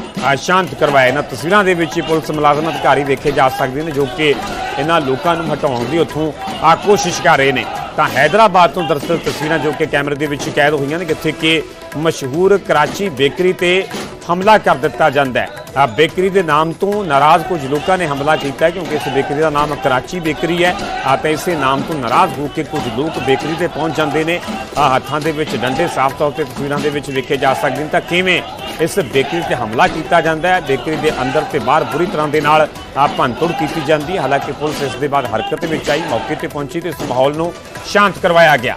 Speaker 1: ਸ਼ਾਂਤ ਕਰਵਾਇਆ। ਇਹਨਾਂ ਤਸਵੀਰਾਂ ਦੇ ਵਿੱਚ ਪੁਲਿਸ ਮੁਲਾਜ਼ਮ ਅਧਿਕਾਰੀ ਵੇਖੇ ਜਾ ਸਕਦੇ ਨੇ ਜੋ ਕਿ ਇਹਨਾਂ ਲੋਕਾਂ ਨੂੰ ਹਟਾਉਣ ਦੀ ਉੱਥੋਂ ਆ ਕੋਸ਼ਿਸ਼ ਕਰ ਰਹੇ ਨੇ। ਤਾਂ ਹੈਦਰਾਬਾਦ ਤੋਂ ਦਰਅਸਲ ਤਸਵੀਰਾਂ ਜੋ ਕਿ ਕੈਮਰੇ ਦੇ ਵਿੱਚ ਕੈਦ ਹੋਈਆਂ ਨੇ ਜਿੱਥੇ ਕਿ ਮਸ਼ਹੂਰ ਕਰਾਚੀ ਬੇਕਰੀ ਤੇ ਹਮਲਾ ਕਰ ਦਿੱਤਾ ਜਾਂਦਾ ਹੈ। ਆ ਬੇਕਰੀ ਦੇ ਨਾਮ ਤੋਂ ਨਾਰਾਜ਼ ਕੁਝ ਲੋਕਾਂ ਨੇ ਹਮਲਾ ਕੀਤਾ ਕਿਉਂਕਿ ਇਸ ਬੇਕਰੀ ਦਾ ਨਾਮ ਕਰਾਚੀ ਬੇਕਰੀ ਹੈ। ਆ ਤਾਂ ਇਸੇ ਨਾਮ ਤੋਂ ਨਾਰਾਜ਼ ਹੋ ਕੇ ਕੁਝ ਲੋਕ ਬੇਕਰੀ ਤੇ ਪਹੁੰਚ ਜਾਂਦੇ ਨੇ। ਆ ਹੱਥਾਂ ਦੇ ਵਿੱਚ ਡੰਡੇ ਸਾਫ਼ ਤੌਰ ਤੇ ਤਸਵੀਰਾਂ ਦੇ ਵਿੱਚ ਵੇਖੇ ਜਾ ਸਕਦੇ ਨੇ। ਤਾਂ ਕਿਵੇਂ ਇਸ ਬੇਕਰੀ ਤੇ ਹਮਲਾ ਕੀਤਾ ਜਾਂਦਾ ਹੈ? ਬੇਕਰੀ ਦੇ ਅੰਦਰ ਤੇ ਬਾਹਰ ਬੁਰੀ ਤਰ੍ਹਾਂ ਦੇ ਨਾਲ ਆ ਭੰਨਤੋੜ ਕੀਤੀ ਜਾਂਦੀ ਹੈ। ਹਾਲਾਂਕਿ ਪੁਲਿਸ ਇਸ ਦੇ ਬਾਅਦ ਹਰਕਤ ਵਿੱਚ ਆਈ। ਮੌਕੇ ਤੇ ਪਹੁੰਚੀ ਤੇ ਇਸ ਮਾਹੌਲ ਨੂੰ ਸ਼ਾਂਤ ਕਰਵਾਇਆ ਗਿਆ।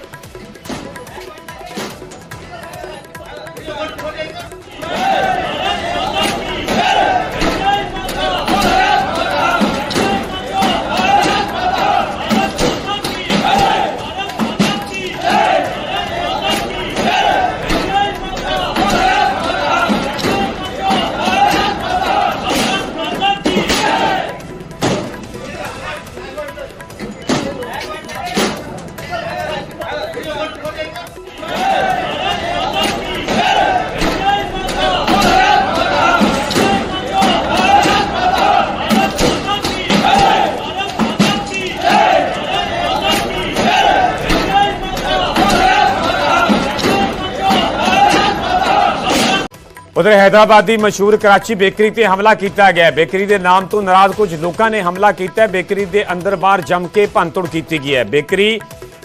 Speaker 1: ਉਧਰ ਹੈਦਰਾਬਾਦ ਦੀ ਮਸ਼ਹੂਰ ਕਰਾਚੀ ਬੇਕਰੀ ਤੇ ਹਮਲਾ ਕੀਤਾ ਗਿਆ। ਬੇਕਰੀ ਦੇ ਨਾਮ ਤੋਂ ਨਾਰਾਜ਼ ਕੁਝ ਲੋਕਾਂ ਨੇ ਹਮਲਾ ਕੀਤਾ। ਬੇਕਰੀ ਦੇ ਅੰਦਰ ਬਾਹਰ ਜੰਮ ਕੇ ਭੰਨਤੋੜ ਕੀਤੀ ਗਈ ਹੈ। ਬੇਕਰੀ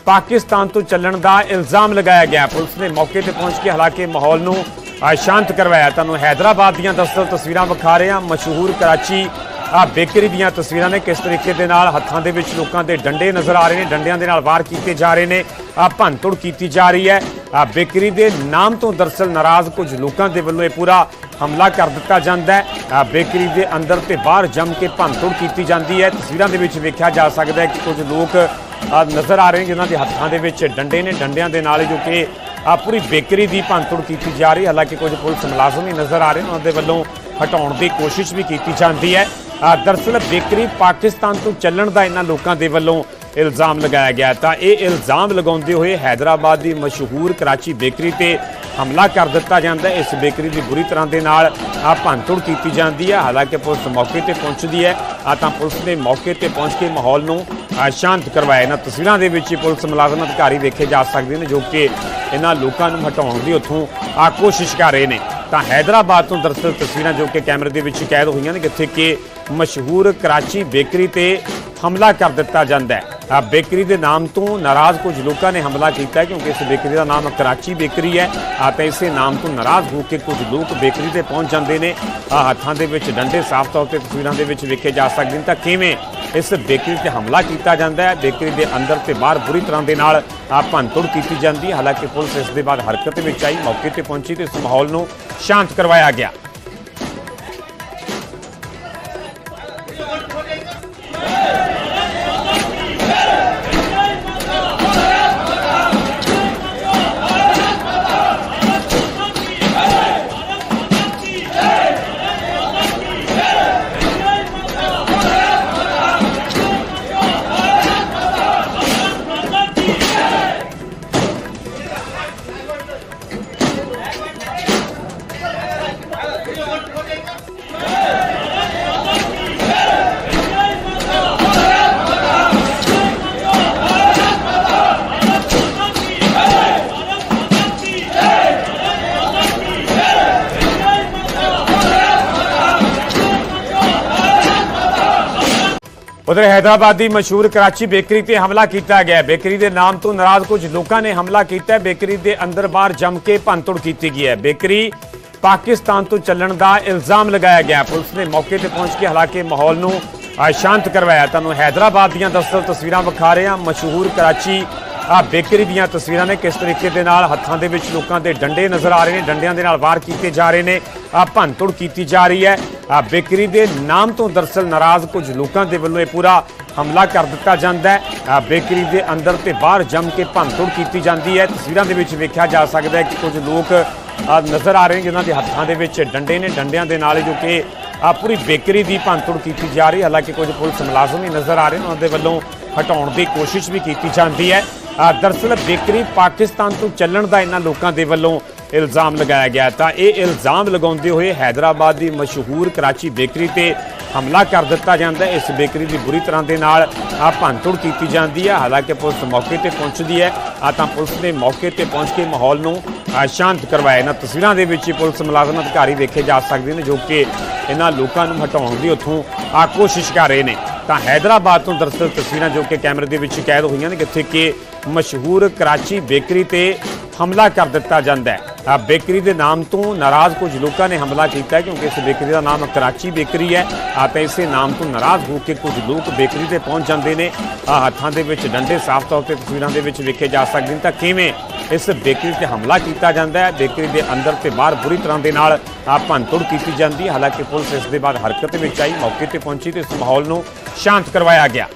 Speaker 1: ਪਾਕਿਸਤਾਨ ਤੋਂ ਚੱਲਣ ਦਾ ਇਲਜ਼ਾਮ ਲਗਾਇਆ ਗਿਆ। ਪੁਲਿਸ ਨੇ ਮੌਕੇ ਤੇ ਪਹੁੰਚ ਕੇ ਹਾਲਾਂਕਿ ਮਾਹੌਲ ਨੂੰ ਸ਼ਾਂਤ ਕਰਵਾਇਆ। ਤੁਹਾਨੂੰ ਹੈਦਰਾਬਾਦ ਦੀਆਂ ਦਸਤਰ ਤਸਵੀਰਾਂ ਵਿਖਾ ਰਹੇ ਹਾਂ। ਮਸ਼ਹੂਰ ਕਰਾਚੀ ਆ ਬੇਕਰੀ ਦੀਆਂ ਤਸਵੀਰਾਂ ਨੇ ਕਿਸ ਤਰੀਕੇ ਦੇ ਨਾਲ ਹੱਥਾਂ ਦੇ ਵਿੱਚ ਲੋਕਾਂ ਦੇ ਡੰਡੇ ਨਜ਼ਰ ਆ ਰਹੇ ਨੇ। ਡੰਡਿਆਂ ਦੇ ਨਾਲ ਵਾਰ ਕੀਤੇ ਜਾ ਰਹੇ ਨੇ। ਆ ਭੰਨਤੋੜ ਕੀਤੀ ਜਾ ਰਹੀ ਹੈ। ਬੇਕਰੀ ਦੇ ਨਾਮ ਤੋਂ ਦਰਸਲ ਨਾਰਾਜ਼ ਕੁਝ ਲੋਕਾਂ ਦੇ ਵੱਲੋਂ ਇਹ ਪੂਰਾ ਹਮਲਾ ਕਰ ਦਿੱਤਾ ਜਾਂਦਾ ਹੈ। ਬੇਕਰੀ ਦੇ ਅੰਦਰ ਤੇ ਬਾਹਰ ਜੰਮ ਕੇ ਭੰਨਤੋੜ ਕੀਤੀ ਜਾਂਦੀ ਹੈ। ਤਸਵੀਰਾਂ ਦੇ ਵਿੱਚ ਵੇਖਿਆ ਜਾ ਸਕਦਾ ਹੈ ਕਿ ਕੁਝ ਲੋਕ ਨਜ਼ਰ ਆ ਰਹੇ ਨੇ ਜਿਨ੍ਹਾਂ ਦੇ ਹੱਥਾਂ ਦੇ ਵਿੱਚ ਡੰਡੇ ਨੇ ਡੰਡਿਆਂ ਦੇ ਨਾਲ ਜੋ ਕਿ ਪੂਰੀ ਬੇਕਰੀ ਦੀ ਭੰਨਤੋੜ ਕੀਤੀ ਜਾ ਰਹੀ ਹਾਲਾਂਕਿ ਕੁਝ ਪੁਲਿਸ ਮੁਲਾਜ਼ਮ ਵੀ ਨਜ਼ਰ ਆ ਰਹੇ ਨੇ ਉਹਨਾਂ ਦੇ ਵੱਲੋਂ ਹਟਾਉਣ ਦੀ ਕੋਸ਼ਿਸ਼ ਵੀ ਕੀਤੀ ਜਾਂਦੀ ਹੈ। ਆ, ਦਰਅਸਲ ਬੇਕਰੀ ਪਾਕਿਸਤਾਨ ਤੋਂ ਚੱਲਣ ਦਾ ਇਹਨਾਂ ਲੋਕਾਂ ਦੇ ਵੱਲੋਂ ਇਲਜ਼ਾਮ ਲਗਾਇਆ ਗਿਆ ਤਾਂ ਇਹ ਇਲਜ਼ਾਮ ਲਗਾਉਂਦੇ ਹੋਏ ਹੈਦਰਾਬਾਦ ਦੀ ਮਸ਼ਹੂਰ ਕਰਾਚੀ ਬੇਕਰੀ ਤੇ ਹਮਲਾ ਕਰ ਦਿੱਤਾ ਜਾਂਦਾ ਇਸ ਬੇਕਰੀ ਦੀ ਬੁਰੀ ਤਰ੍ਹਾਂ ਦੇ ਨਾਲ ਆ ਭੰਨਤੋੜ ਕੀਤੀ ਜਾਂਦੀ ਹੈ। ਹਾਲਾਂਕਿ ਪੁਲਿਸ ਮੌਕੇ ਤੇ ਪਹੁੰਚਦੀ ਹੈ। ਆ ਤਾਂ ਪੁਲਿਸ ਨੇ ਮੌਕੇ ਤੇ ਪਹੁੰਚ ਕੇ ਮਾਹੌਲ ਨੂੰ ਸ਼ਾਂਤ ਕਰਵਾਇਆ। ਇਹਨਾਂ ਤਸਵੀਰਾਂ ਦੇ ਵਿੱਚ ਪੁਲਿਸ ਮੁਲਾਜ਼ਮ ਅਧਿਕਾਰੀ ਦੇਖੇ ਜਾ ਸਕਦੇ ਨੇ ਜੋ ਕਿ ਇਹਨਾਂ ਲੋਕਾਂ ਨੂੰ ਹਟਾਉਣ ਦੀ ਉੱਥੋਂ ਆ ਕੋਸ਼ਿਸ਼ ਕਰ ਰਹੇ ਨੇ। ਤਾਂ ਹੈਦਰਾਬਾਦ ਤੋਂ ਦਰਅਸਲ ਤਸਵੀਰਾਂ ਜੋ ਕਿ ਕੈਮਰੇ ਦੇ ਵਿੱਚ ਕੈਦ ਹੋਈਆਂ ਨੇ, ਜਿੱਥੇ ਕਿ ਮਸ਼ਹੂਰ ਕਰਾਚੀ ਬੇਕਰੀ ਤੇ ਹਮਲਾ ਕਰ ਦਿੱਤਾ ਜਾਂਦਾ ਹੈ। ਬੇਕਰੀ ਦੇ ਨਾਮ ਤੋਂ ਨਾਰਾਜ਼ ਕੁਝ ਲੋਕਾਂ ਨੇ ਹਮਲਾ ਕੀਤਾ ਕਿਉਂਕਿ ਇਸ ਬੇਕਰੀ ਦਾ ਨਾਮ ਕਰਾਚੀ ਬੇਕਰੀ ਹੈ। ਆ ਤਾਂ ਇਸੇ ਨਾਮ ਤੋਂ ਨਾਰਾਜ਼ ਹੋ ਕੇ ਕੁਝ ਲੋਕ ਬੇਕਰੀ ਤੇ ਪਹੁੰਚ ਜਾਂਦੇ ਨੇ। ਹੱਥਾਂ ਦੇ ਵਿੱਚ ਡੰਡੇ ਸਾਫ਼ ਤੌਰ ਤੇ ਤਸਵੀਰਾਂ ਦੇ ਵਿੱਚ ਵੇਖੇ ਜਾ ਸਕਦੇ ਨੇ। ਤਾਂ ਕਿਵੇਂ ਇਸ ਬੇਕਰੀ ਤੇ ਹਮਲਾ ਕੀਤਾ ਜਾਂਦਾ ਹੈ? ਬੇਕਰੀ ਦੇ ਅੰਦਰ ਤੇ ਬਾਹਰ ਬੁਰੀ ਤਰ੍ਹਾਂ ਦੇ ਨਾਲ ਆ ਭੰਨਤੋੜ ਕੀਤੀ ਜਾਂਦੀ ਹੈ। ਹਾਲਾਂਕਿ ਪੁਲਿਸ ਇਸ ਦੇ ਬਾਅਦ ਹਰਕਤ ਵਿੱਚ ਆਈ, ਮੌਕੇ ਤੇ ਪਹੁੰਚੀ ਤੇ ਇਸ ਮਾਹੌਲ ਨੂੰ ਸ਼ਾਂਤ ਕਰਵਾਇਆ ਗਿਆ। ਉਧਰ ਹੈਦਰਾਬਾਦ ਦੀ ਮਸ਼ਹੂਰ ਕਰਾਚੀ ਬੇਕਰੀ ਤੇ ਹਮਲਾ ਕੀਤਾ ਗਿਆ। ਬੇਕਰੀ ਦੇ ਨਾਮ ਤੋਂ ਨਾਰਾਜ਼ ਕੁਝ ਲੋਕਾਂ ਨੇ ਹਮਲਾ ਕੀਤਾ। ਬੇਕਰੀ ਦੇ ਅੰਦਰ ਬਾਹਰ ਜੰਮ ਕੇ ਭੰਨਤੋੜ ਕੀਤੀ ਗਈ ਹੈ। ਬੇਕਰੀ ਪਾਕਿਸਤਾਨ ਤੋਂ ਚੱਲਣ ਦਾ ਇਲਜ਼ਾਮ ਲਗਾਇਆ ਗਿਆ। ਪੁਲਿਸ ਨੇ ਮੌਕੇ ਤੇ ਪਹੁੰਚ ਕੇ ਹਾਲਾਂਕਿ ਮਾਹੌਲ ਨੂੰ ਸ਼ਾਂਤ ਕਰਵਾਇਆ। ਤੁਹਾਨੂੰ ਹੈਦਰਾਬਾਦ ਦੀਆਂ ਦਸਤਰ ਤਸਵੀਰਾਂ ਵਿਖਾ ਰਹੇ ਹਾਂ। ਮਸ਼ਹੂਰ ਕਰਾਚੀ ਆ ਬੇਕਰੀ ਦੀਆਂ ਤਸਵੀਰਾਂ ਨੇ ਕਿਸ ਤਰੀਕੇ ਦੇ ਨਾਲ ਹੱਥਾਂ ਦੇ ਵਿੱਚ ਲੋਕਾਂ ਦੇ ਡੰਡੇ ਨਜ਼ਰ ਆ ਰਹੇ ਨੇ, ਡੰਡਿਆਂ ਦੇ ਨਾਲ ਵਾਰ ਕੀਤੇ ਜਾ ਰਹੇ ਨੇ ਆ ਭੰਨਤੋੜ ਕੀਤੀ ਜਾ ਰਹੀ ਹੈ। ਆ ਬੇਕਰੀ ਦੇ ਨਾਮ ਤੋਂ ਦਰਸਲ ਨਾਰਾਜ਼ ਕੁਝ ਲੋਕਾਂ ਦੇ ਵੱਲੋਂ ਇਹ ਪੂਰਾ ਹਮਲਾ ਕਰ ਦਿੱਤਾ ਜਾਂਦਾ ਹੈ। ਆ ਬੇਕਰੀ ਦੇ ਅੰਦਰ ਤੇ ਬਾਹਰ ਜੰਮ ਕੇ ਭੰਨਤੋੜ ਕੀਤੀ ਜਾਂਦੀ ਹੈ। ਤਸਵੀਰਾਂ ਦੇ ਵਿੱਚ ਵੇਖਿਆ ਜਾ ਸਕਦਾ ਹੈ ਕਿ ਕੁਝ ਲੋਕ ਨਜ਼ਰ ਆ ਰਹੇ ਨੇ ਜਿਨ੍ਹਾਂ ਦੇ ਹੱਥਾਂ ਦੇ ਵਿੱਚ ਡੰਡੇ ਨੇ ਡੰਡਿਆਂ ਦੇ ਨਾਲ ਜੋ ਕਿ ਆ ਪੂਰੀ ਬੇਕਰੀ ਦੀ ਭੰਨਤੋੜ ਕੀਤੀ ਜਾ ਰਹੀ ਹੈ। ਹਾਲਾਂਕਿ ਕੁਝ ਪੁਲਿਸ ਮੁਲਾਜ਼ਮ ਵੀ ਨਜ਼ਰ ਆ ਰਹੇ ਨੇ ਉਹਨਾਂ ਦੇ ਵੱਲੋਂ ਹਟਾਉਣ ਦੀ ਕੋਸ਼ਿਸ਼ ਵੀ ਕੀਤੀ ਜਾਂਦੀ ਹੈ। ਆ, ਦਰਅਸਲ ਬੇਕਰੀ ਪਾਕਿਸਤਾਨ ਤੋਂ ਚੱਲਣ ਦਾ ਇਹਨਾਂ ਲੋਕਾਂ ਦੇ ਵੱਲੋਂ ਇਲਜ਼ਾਮ ਲਗਾਇਆ ਗਿਆ ਤਾਂ ਇਹ ਇਲਜ਼ਾਮ ਲਗਾਉਂਦੇ ਹੋਏ ਹੈਦਰਾਬਾਦ ਦੀ ਮਸ਼ਹੂਰ ਕਰਾਚੀ ਬੇਕਰੀ ਤੇ ਹਮਲਾ ਕਰ ਦਿੱਤਾ ਜਾਂਦਾ ਇਸ ਬੇਕਰੀ ਦੀ ਬੁਰੀ ਤਰ੍ਹਾਂ ਦੇ ਨਾਲ ਆ ਭੰਨਤੋੜ ਕੀਤੀ ਜਾਂਦੀ ਹੈ। ਹਾਲਾਂਕਿ ਪੁਲਿਸ ਮੌਕੇ ਤੇ ਪਹੁੰਚਦੀ ਹੈ। ਆ ਤਾਂ ਪੁਲਿਸ ਨੇ ਮੌਕੇ ਤੇ ਪਹੁੰਚ ਕੇ ਮਾਹੌਲ ਨੂੰ ਸ਼ਾਂਤ ਕਰਵਾਇਆ। ਇਹਨਾਂ ਤਸਵੀਰਾਂ ਦੇ ਵਿੱਚ ਪੁਲਿਸ ਮੁਲਾਜ਼ਮ ਅਧਿਕਾਰੀ ਵੇਖੇ ਜਾ ਸਕਦੇ ਨੇ ਜੋ ਕਿ ਇਹਨਾਂ ਲੋਕਾਂ ਨੂੰ ਹਟਾਉਣ ਦੀ ਉੱਥੋਂ ਆ ਕੋਸ਼ਿਸ਼ ਕਰ ਰਹੇ ਨੇ। ਤਾਂ ਹੈਦਰਾਬਾਦ ਤੋਂ ਦਰਅਸਲ ਤਸਵੀਰਾਂ ਜੋ ਕਿ ਕੈਮਰੇ ਦੇ ਵਿੱਚ ਕੈਦ ਹੋਈਆਂ ਨੇ, ਜਿੱਥੇ ਕਿ ਮਸ਼ਹੂਰ ਕਰਾਚੀ ਬੇਕਰੀ ਤੇ ਹਮਲਾ ਕਰ ਦਿੱਤਾ ਜਾਂਦਾ ਹੈ। ਬੇਕਰੀ ਦੇ ਨਾਮ ਤੋਂ ਨਾਰਾਜ਼ ਕੁਝ ਲੋਕਾਂ ਨੇ ਹਮਲਾ ਕੀਤਾ ਕਿਉਂਕਿ ਇਸ ਬੇਕਰੀ ਦਾ ਨਾਮ ਕਰਾਚੀ ਬੇਕਰੀ ਹੈ। ਆ ਇਸੇ ਨਾਮ ਤੋਂ ਨਾਰਾਜ਼ ਹੋ ਕੇ ਕੁਝ ਲੋਕ ਬੇਕਰੀ ਤੇ ਪਹੁੰਚ ਜਾਂਦੇ ਨੇ। ਹੱਥਾਂ ਦੇ ਵਿੱਚ ਡੰਡੇ ਸਾਫ਼ ਤੌਰ ਤੇ ਤਸਵੀਰਾਂ ਦੇ ਵਿੱਚ ਵੇਖੇ ਜਾ ਸਕਦੇ ਨੇ। ਤਾਂ ਕਿਵੇਂ ਇਸ ਬੇਕਰੀ ਤੇ ਹਮਲਾ ਕੀਤਾ ਜਾਂਦਾ ਹੈ? ਬੇਕਰੀ ਦੇ ਅੰਦਰ ਤੇ ਬਾਹਰ ਬੁਰੀ ਤਰ੍ਹਾਂ ਦੇ ਨਾਲ ਭੰਨਤੋੜ ਕੀਤੀ ਜਾਂਦੀ ਹੈ। ਹਾਲਾਂਕਿ ਪੁਲਿਸ ਇਸ ਦੇ ਬਾਅਦ ਹਰਕਤ ਵਿੱਚ ਆਈ, ਮੌਕੇ ਤੇ ਪਹੁੰਚੀ ਤੇ ਇਸ ਮਾਹੌਲ ਨੂੰ ਸ਼ਾਂਤ ਕਰਵਾਇਆ ਗਿਆ।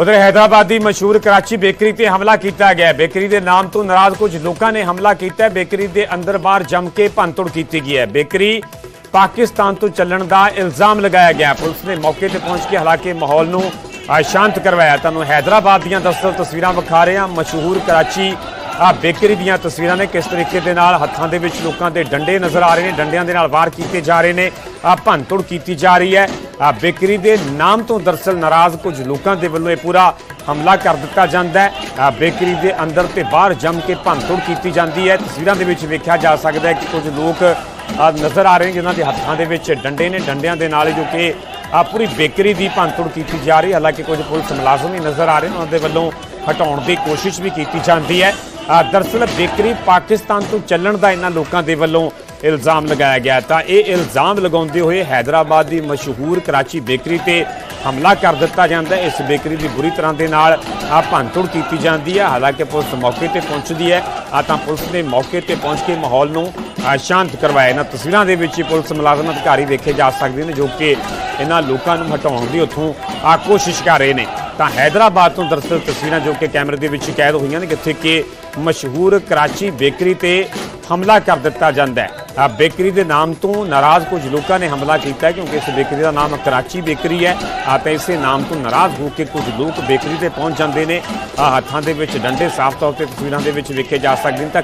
Speaker 1: ਉਧਰ ਹੈਦਰਾਬਾਦ ਦੀ ਮਸ਼ਹੂਰ ਕਰਾਚੀ ਬੇਕਰੀ ਤੇ ਹਮਲਾ ਕੀਤਾ ਗਿਆ। ਬੇਕਰੀ ਦੇ ਨਾਮ ਤੋਂ ਨਾਰਾਜ਼ ਕੁਝ ਲੋਕਾਂ ਨੇ ਹਮਲਾ ਕੀਤਾ। ਬੇਕਰੀ ਦੇ ਅੰਦਰ ਬਾਹਰ ਜੰਮ ਕੇ ਭੰਨਤੋੜ ਕੀਤੀ ਗਈ ਹੈ। ਬੇਕਰੀ ਪਾਕਿਸਤਾਨ ਤੋਂ ਚੱਲਣ ਦਾ ਇਲਜ਼ਾਮ ਲਗਾਇਆ ਗਿਆ। ਪੁਲਿਸ ਨੇ ਮੌਕੇ ਤੇ ਪਹੁੰਚ ਕੇ ਹਾਲਾਂਕਿ ਮਾਹੌਲ ਨੂੰ ਸ਼ਾਂਤ ਕਰਵਾਇਆ। ਤੁਹਾਨੂੰ ਹੈਦਰਾਬਾਦ ਦੀਆਂ ਦਸਤਰ ਤਸਵੀਰਾਂ ਵਿਖਾ ਰਹੇ ਹਾਂ। ਮਸ਼ਹੂਰ ਕਰਾਚੀ ਆ ਬੇਕਰੀ ਦੀਆਂ ਤਸਵੀਰਾਂ ਨੇ ਕਿਸ ਤਰੀਕੇ ਦੇ ਨਾਲ ਹੱਥਾਂ ਦੇ ਵਿੱਚ ਲੋਕਾਂ ਦੇ ਡੰਡੇ ਨਜ਼ਰ ਆ ਰਹੇ ਨੇ, ਡੰਡਿਆਂ ਦੇ ਨਾਲ ਵਾਰ ਕੀਤੇ ਜਾ ਰਹੇ ਨੇ, ਆ ਭੰਨਤੋੜ ਕੀਤੀ ਜਾ ਰਹੀ ਹੈ। ਆ ਬੇਕਰੀ ਦੇ ਨਾਮ ਤੋਂ ਦਰਸਲ ਨਾਰਾਜ਼ ਕੁਝ ਲੋਕਾਂ ਦੇ ਵੱਲੋਂ ਇਹ ਪੂਰਾ ਹਮਲਾ ਕਰ ਦਿੱਤਾ ਜਾਂਦਾ ਹੈ। ਆ ਬੇਕਰੀ ਦੇ ਅੰਦਰ ਤੇ ਬਾਹਰ ਜੰਮ ਕੇ ਭੰਨਤੋੜ ਕੀਤੀ ਜਾਂਦੀ ਹੈ। ਤਸਵੀਰਾਂ ਦੇ ਵਿੱਚ ਵੇਖਿਆ ਜਾ ਸਕਦਾ ਹੈ ਕਿ ਕੁਝ ਲੋਕ ਨਜ਼ਰ ਆ ਰਹੇ ਨੇ, ਜਿਨ੍ਹਾਂ ਦੇ ਹੱਥਾਂ ਦੇ ਵਿੱਚ ਡੰਡੇ ਨੇ, ਡੰਡਿਆਂ ਦੇ ਨਾਲ ਜੋ ਕਿ ਆ ਪੂਰੀ ਬੇਕਰੀ ਦੀ ਭੰਨਤੋੜ ਕੀਤੀ ਜਾ ਰਹੀ ਹਾਲਾਂਕਿ ਕੁਝ ਪੁਲਿਸ ਮੁਲਾਜ਼ਮ ਵੀ ਨਜ਼ਰ ਆ ਰਹੇ ਨੇ, ਉਹਨਾਂ ਦੇ ਵੱਲੋਂ ਹਟਾਉਣ ਦੀ ਕੋਸ਼ਿਸ਼ ਵੀ ਕੀਤੀ ਜਾਂਦੀ ਹੈ। ਆ, ਦਰਅਸਲ ਬੇਕਰੀ ਪਾਕਿਸਤਾਨ ਤੋਂ ਚੱਲਣ ਦਾ ਇਹਨਾਂ ਲੋਕਾਂ ਦੇ ਵੱਲੋਂ ਇਲਜ਼ਾਮ ਲਗਾਇਆ ਗਿਆ ਤਾਂ ਇਹ ਇਲਜ਼ਾਮ ਲਗਾਉਂਦੇ ਹੋਏ ਹੈਦਰਾਬਾਦ ਦੀ ਮਸ਼ਹੂਰ ਕਰਾਚੀ ਬੇਕਰੀ ਤੇ ਹਮਲਾ ਕਰ ਦਿੱਤਾ ਜਾਂਦਾ ਹੈ। ਇਸ ਬੇਕਰੀ ਦੀ ਬੁਰੀ ਤਰ੍ਹਾਂ ਦੇ ਨਾਲ ਆ ਭੰਨਤੋੜ ਕੀਤੀ ਜਾਂਦੀ ਹੈ। ਹਾਲਾਂਕਿ ਪੁਲਿਸ ਮੌਕੇ ਤੇ ਪਹੁੰਚਦੀ ਹੈ। ਆ ਤਾਂ ਪੁਲਿਸ ਨੇ ਮੌਕੇ ਤੇ ਪਹੁੰਚ ਕੇ ਮਾਹੌਲ ਨੂੰ ਸ਼ਾਂਤ ਕਰਵਾਇਆ। ਇਹਨਾਂ ਤਸਵੀਰਾਂ ਦੇ ਵਿੱਚ ਹੀ ਪੁਲਿਸ ਮੁਲਾਜ਼ਮ ਅਧਿਕਾਰੀ ਵੇਖੇ ਜਾ ਸਕਦੇ ਨੇ, ਜੋ ਕਿ ਇਹਨਾਂ ਲੋਕਾਂ ਨੂੰ ਹਟਾਉਣ ਦੀ ਉੱਥੋਂ ਆ ਕੋਸ਼ਿਸ਼ ਕਰ ਰਹੇ ਨੇ। ਤਾਂ ਹੈਦਰਾਬਾਦ ਤੋਂ ਦਰਅਸਲ ਤਸਵੀਰਾਂ ਜੋ ਕਿ ਕੈਮਰੇ ਦੇ ਵਿੱਚ ਕੈਦ ਹੋਈਆਂ ਨੇ, ਜਿੱਥੇ ਕਿ ਮਸ਼ਹੂਰ ਕਰਾਚੀ ਬੇਕਰੀ ਤੇ ਹਮਲਾ ਕਰ ਦਿੱਤਾ ਜਾਂਦਾ ਹੈ। ਆ ਬੇਕਰੀ ਦੇ ਨਾਮ ਤੋਂ ਨਾਰਾਜ਼ ਕੁਝ ਲੋਕਾਂ ਨੇ ਹਮਲਾ ਕੀਤਾ ਕਿਉਂਕਿ ਇਸ ਬੇਕਰੀ ਦਾ ਨਾਮ ਕਰਾਚੀ ਬੇਕਰੀ ਹੈ। ਆ ਤਾਂ ਇਸੇ ਨਾਮ ਤੋਂ ਨਾਰਾਜ਼ ਹੋ ਕੇ ਕੁਝ ਲੋਕ ਬੇਕਰੀ ਤੇ ਪਹੁੰਚ ਜਾਂਦੇ ਨੇ। ਆ ਹੱਥਾਂ ਦੇ ਵਿੱਚ ਡੰਡੇ ਸਾਫ਼ ਤੌਰ ਤੇ ਤਸਵੀਰਾਂ ਦੇ ਵਿੱਚ ਵੇਖੇ ਜਾ ਸਕਦੇ ਨੇ ਤਾਂ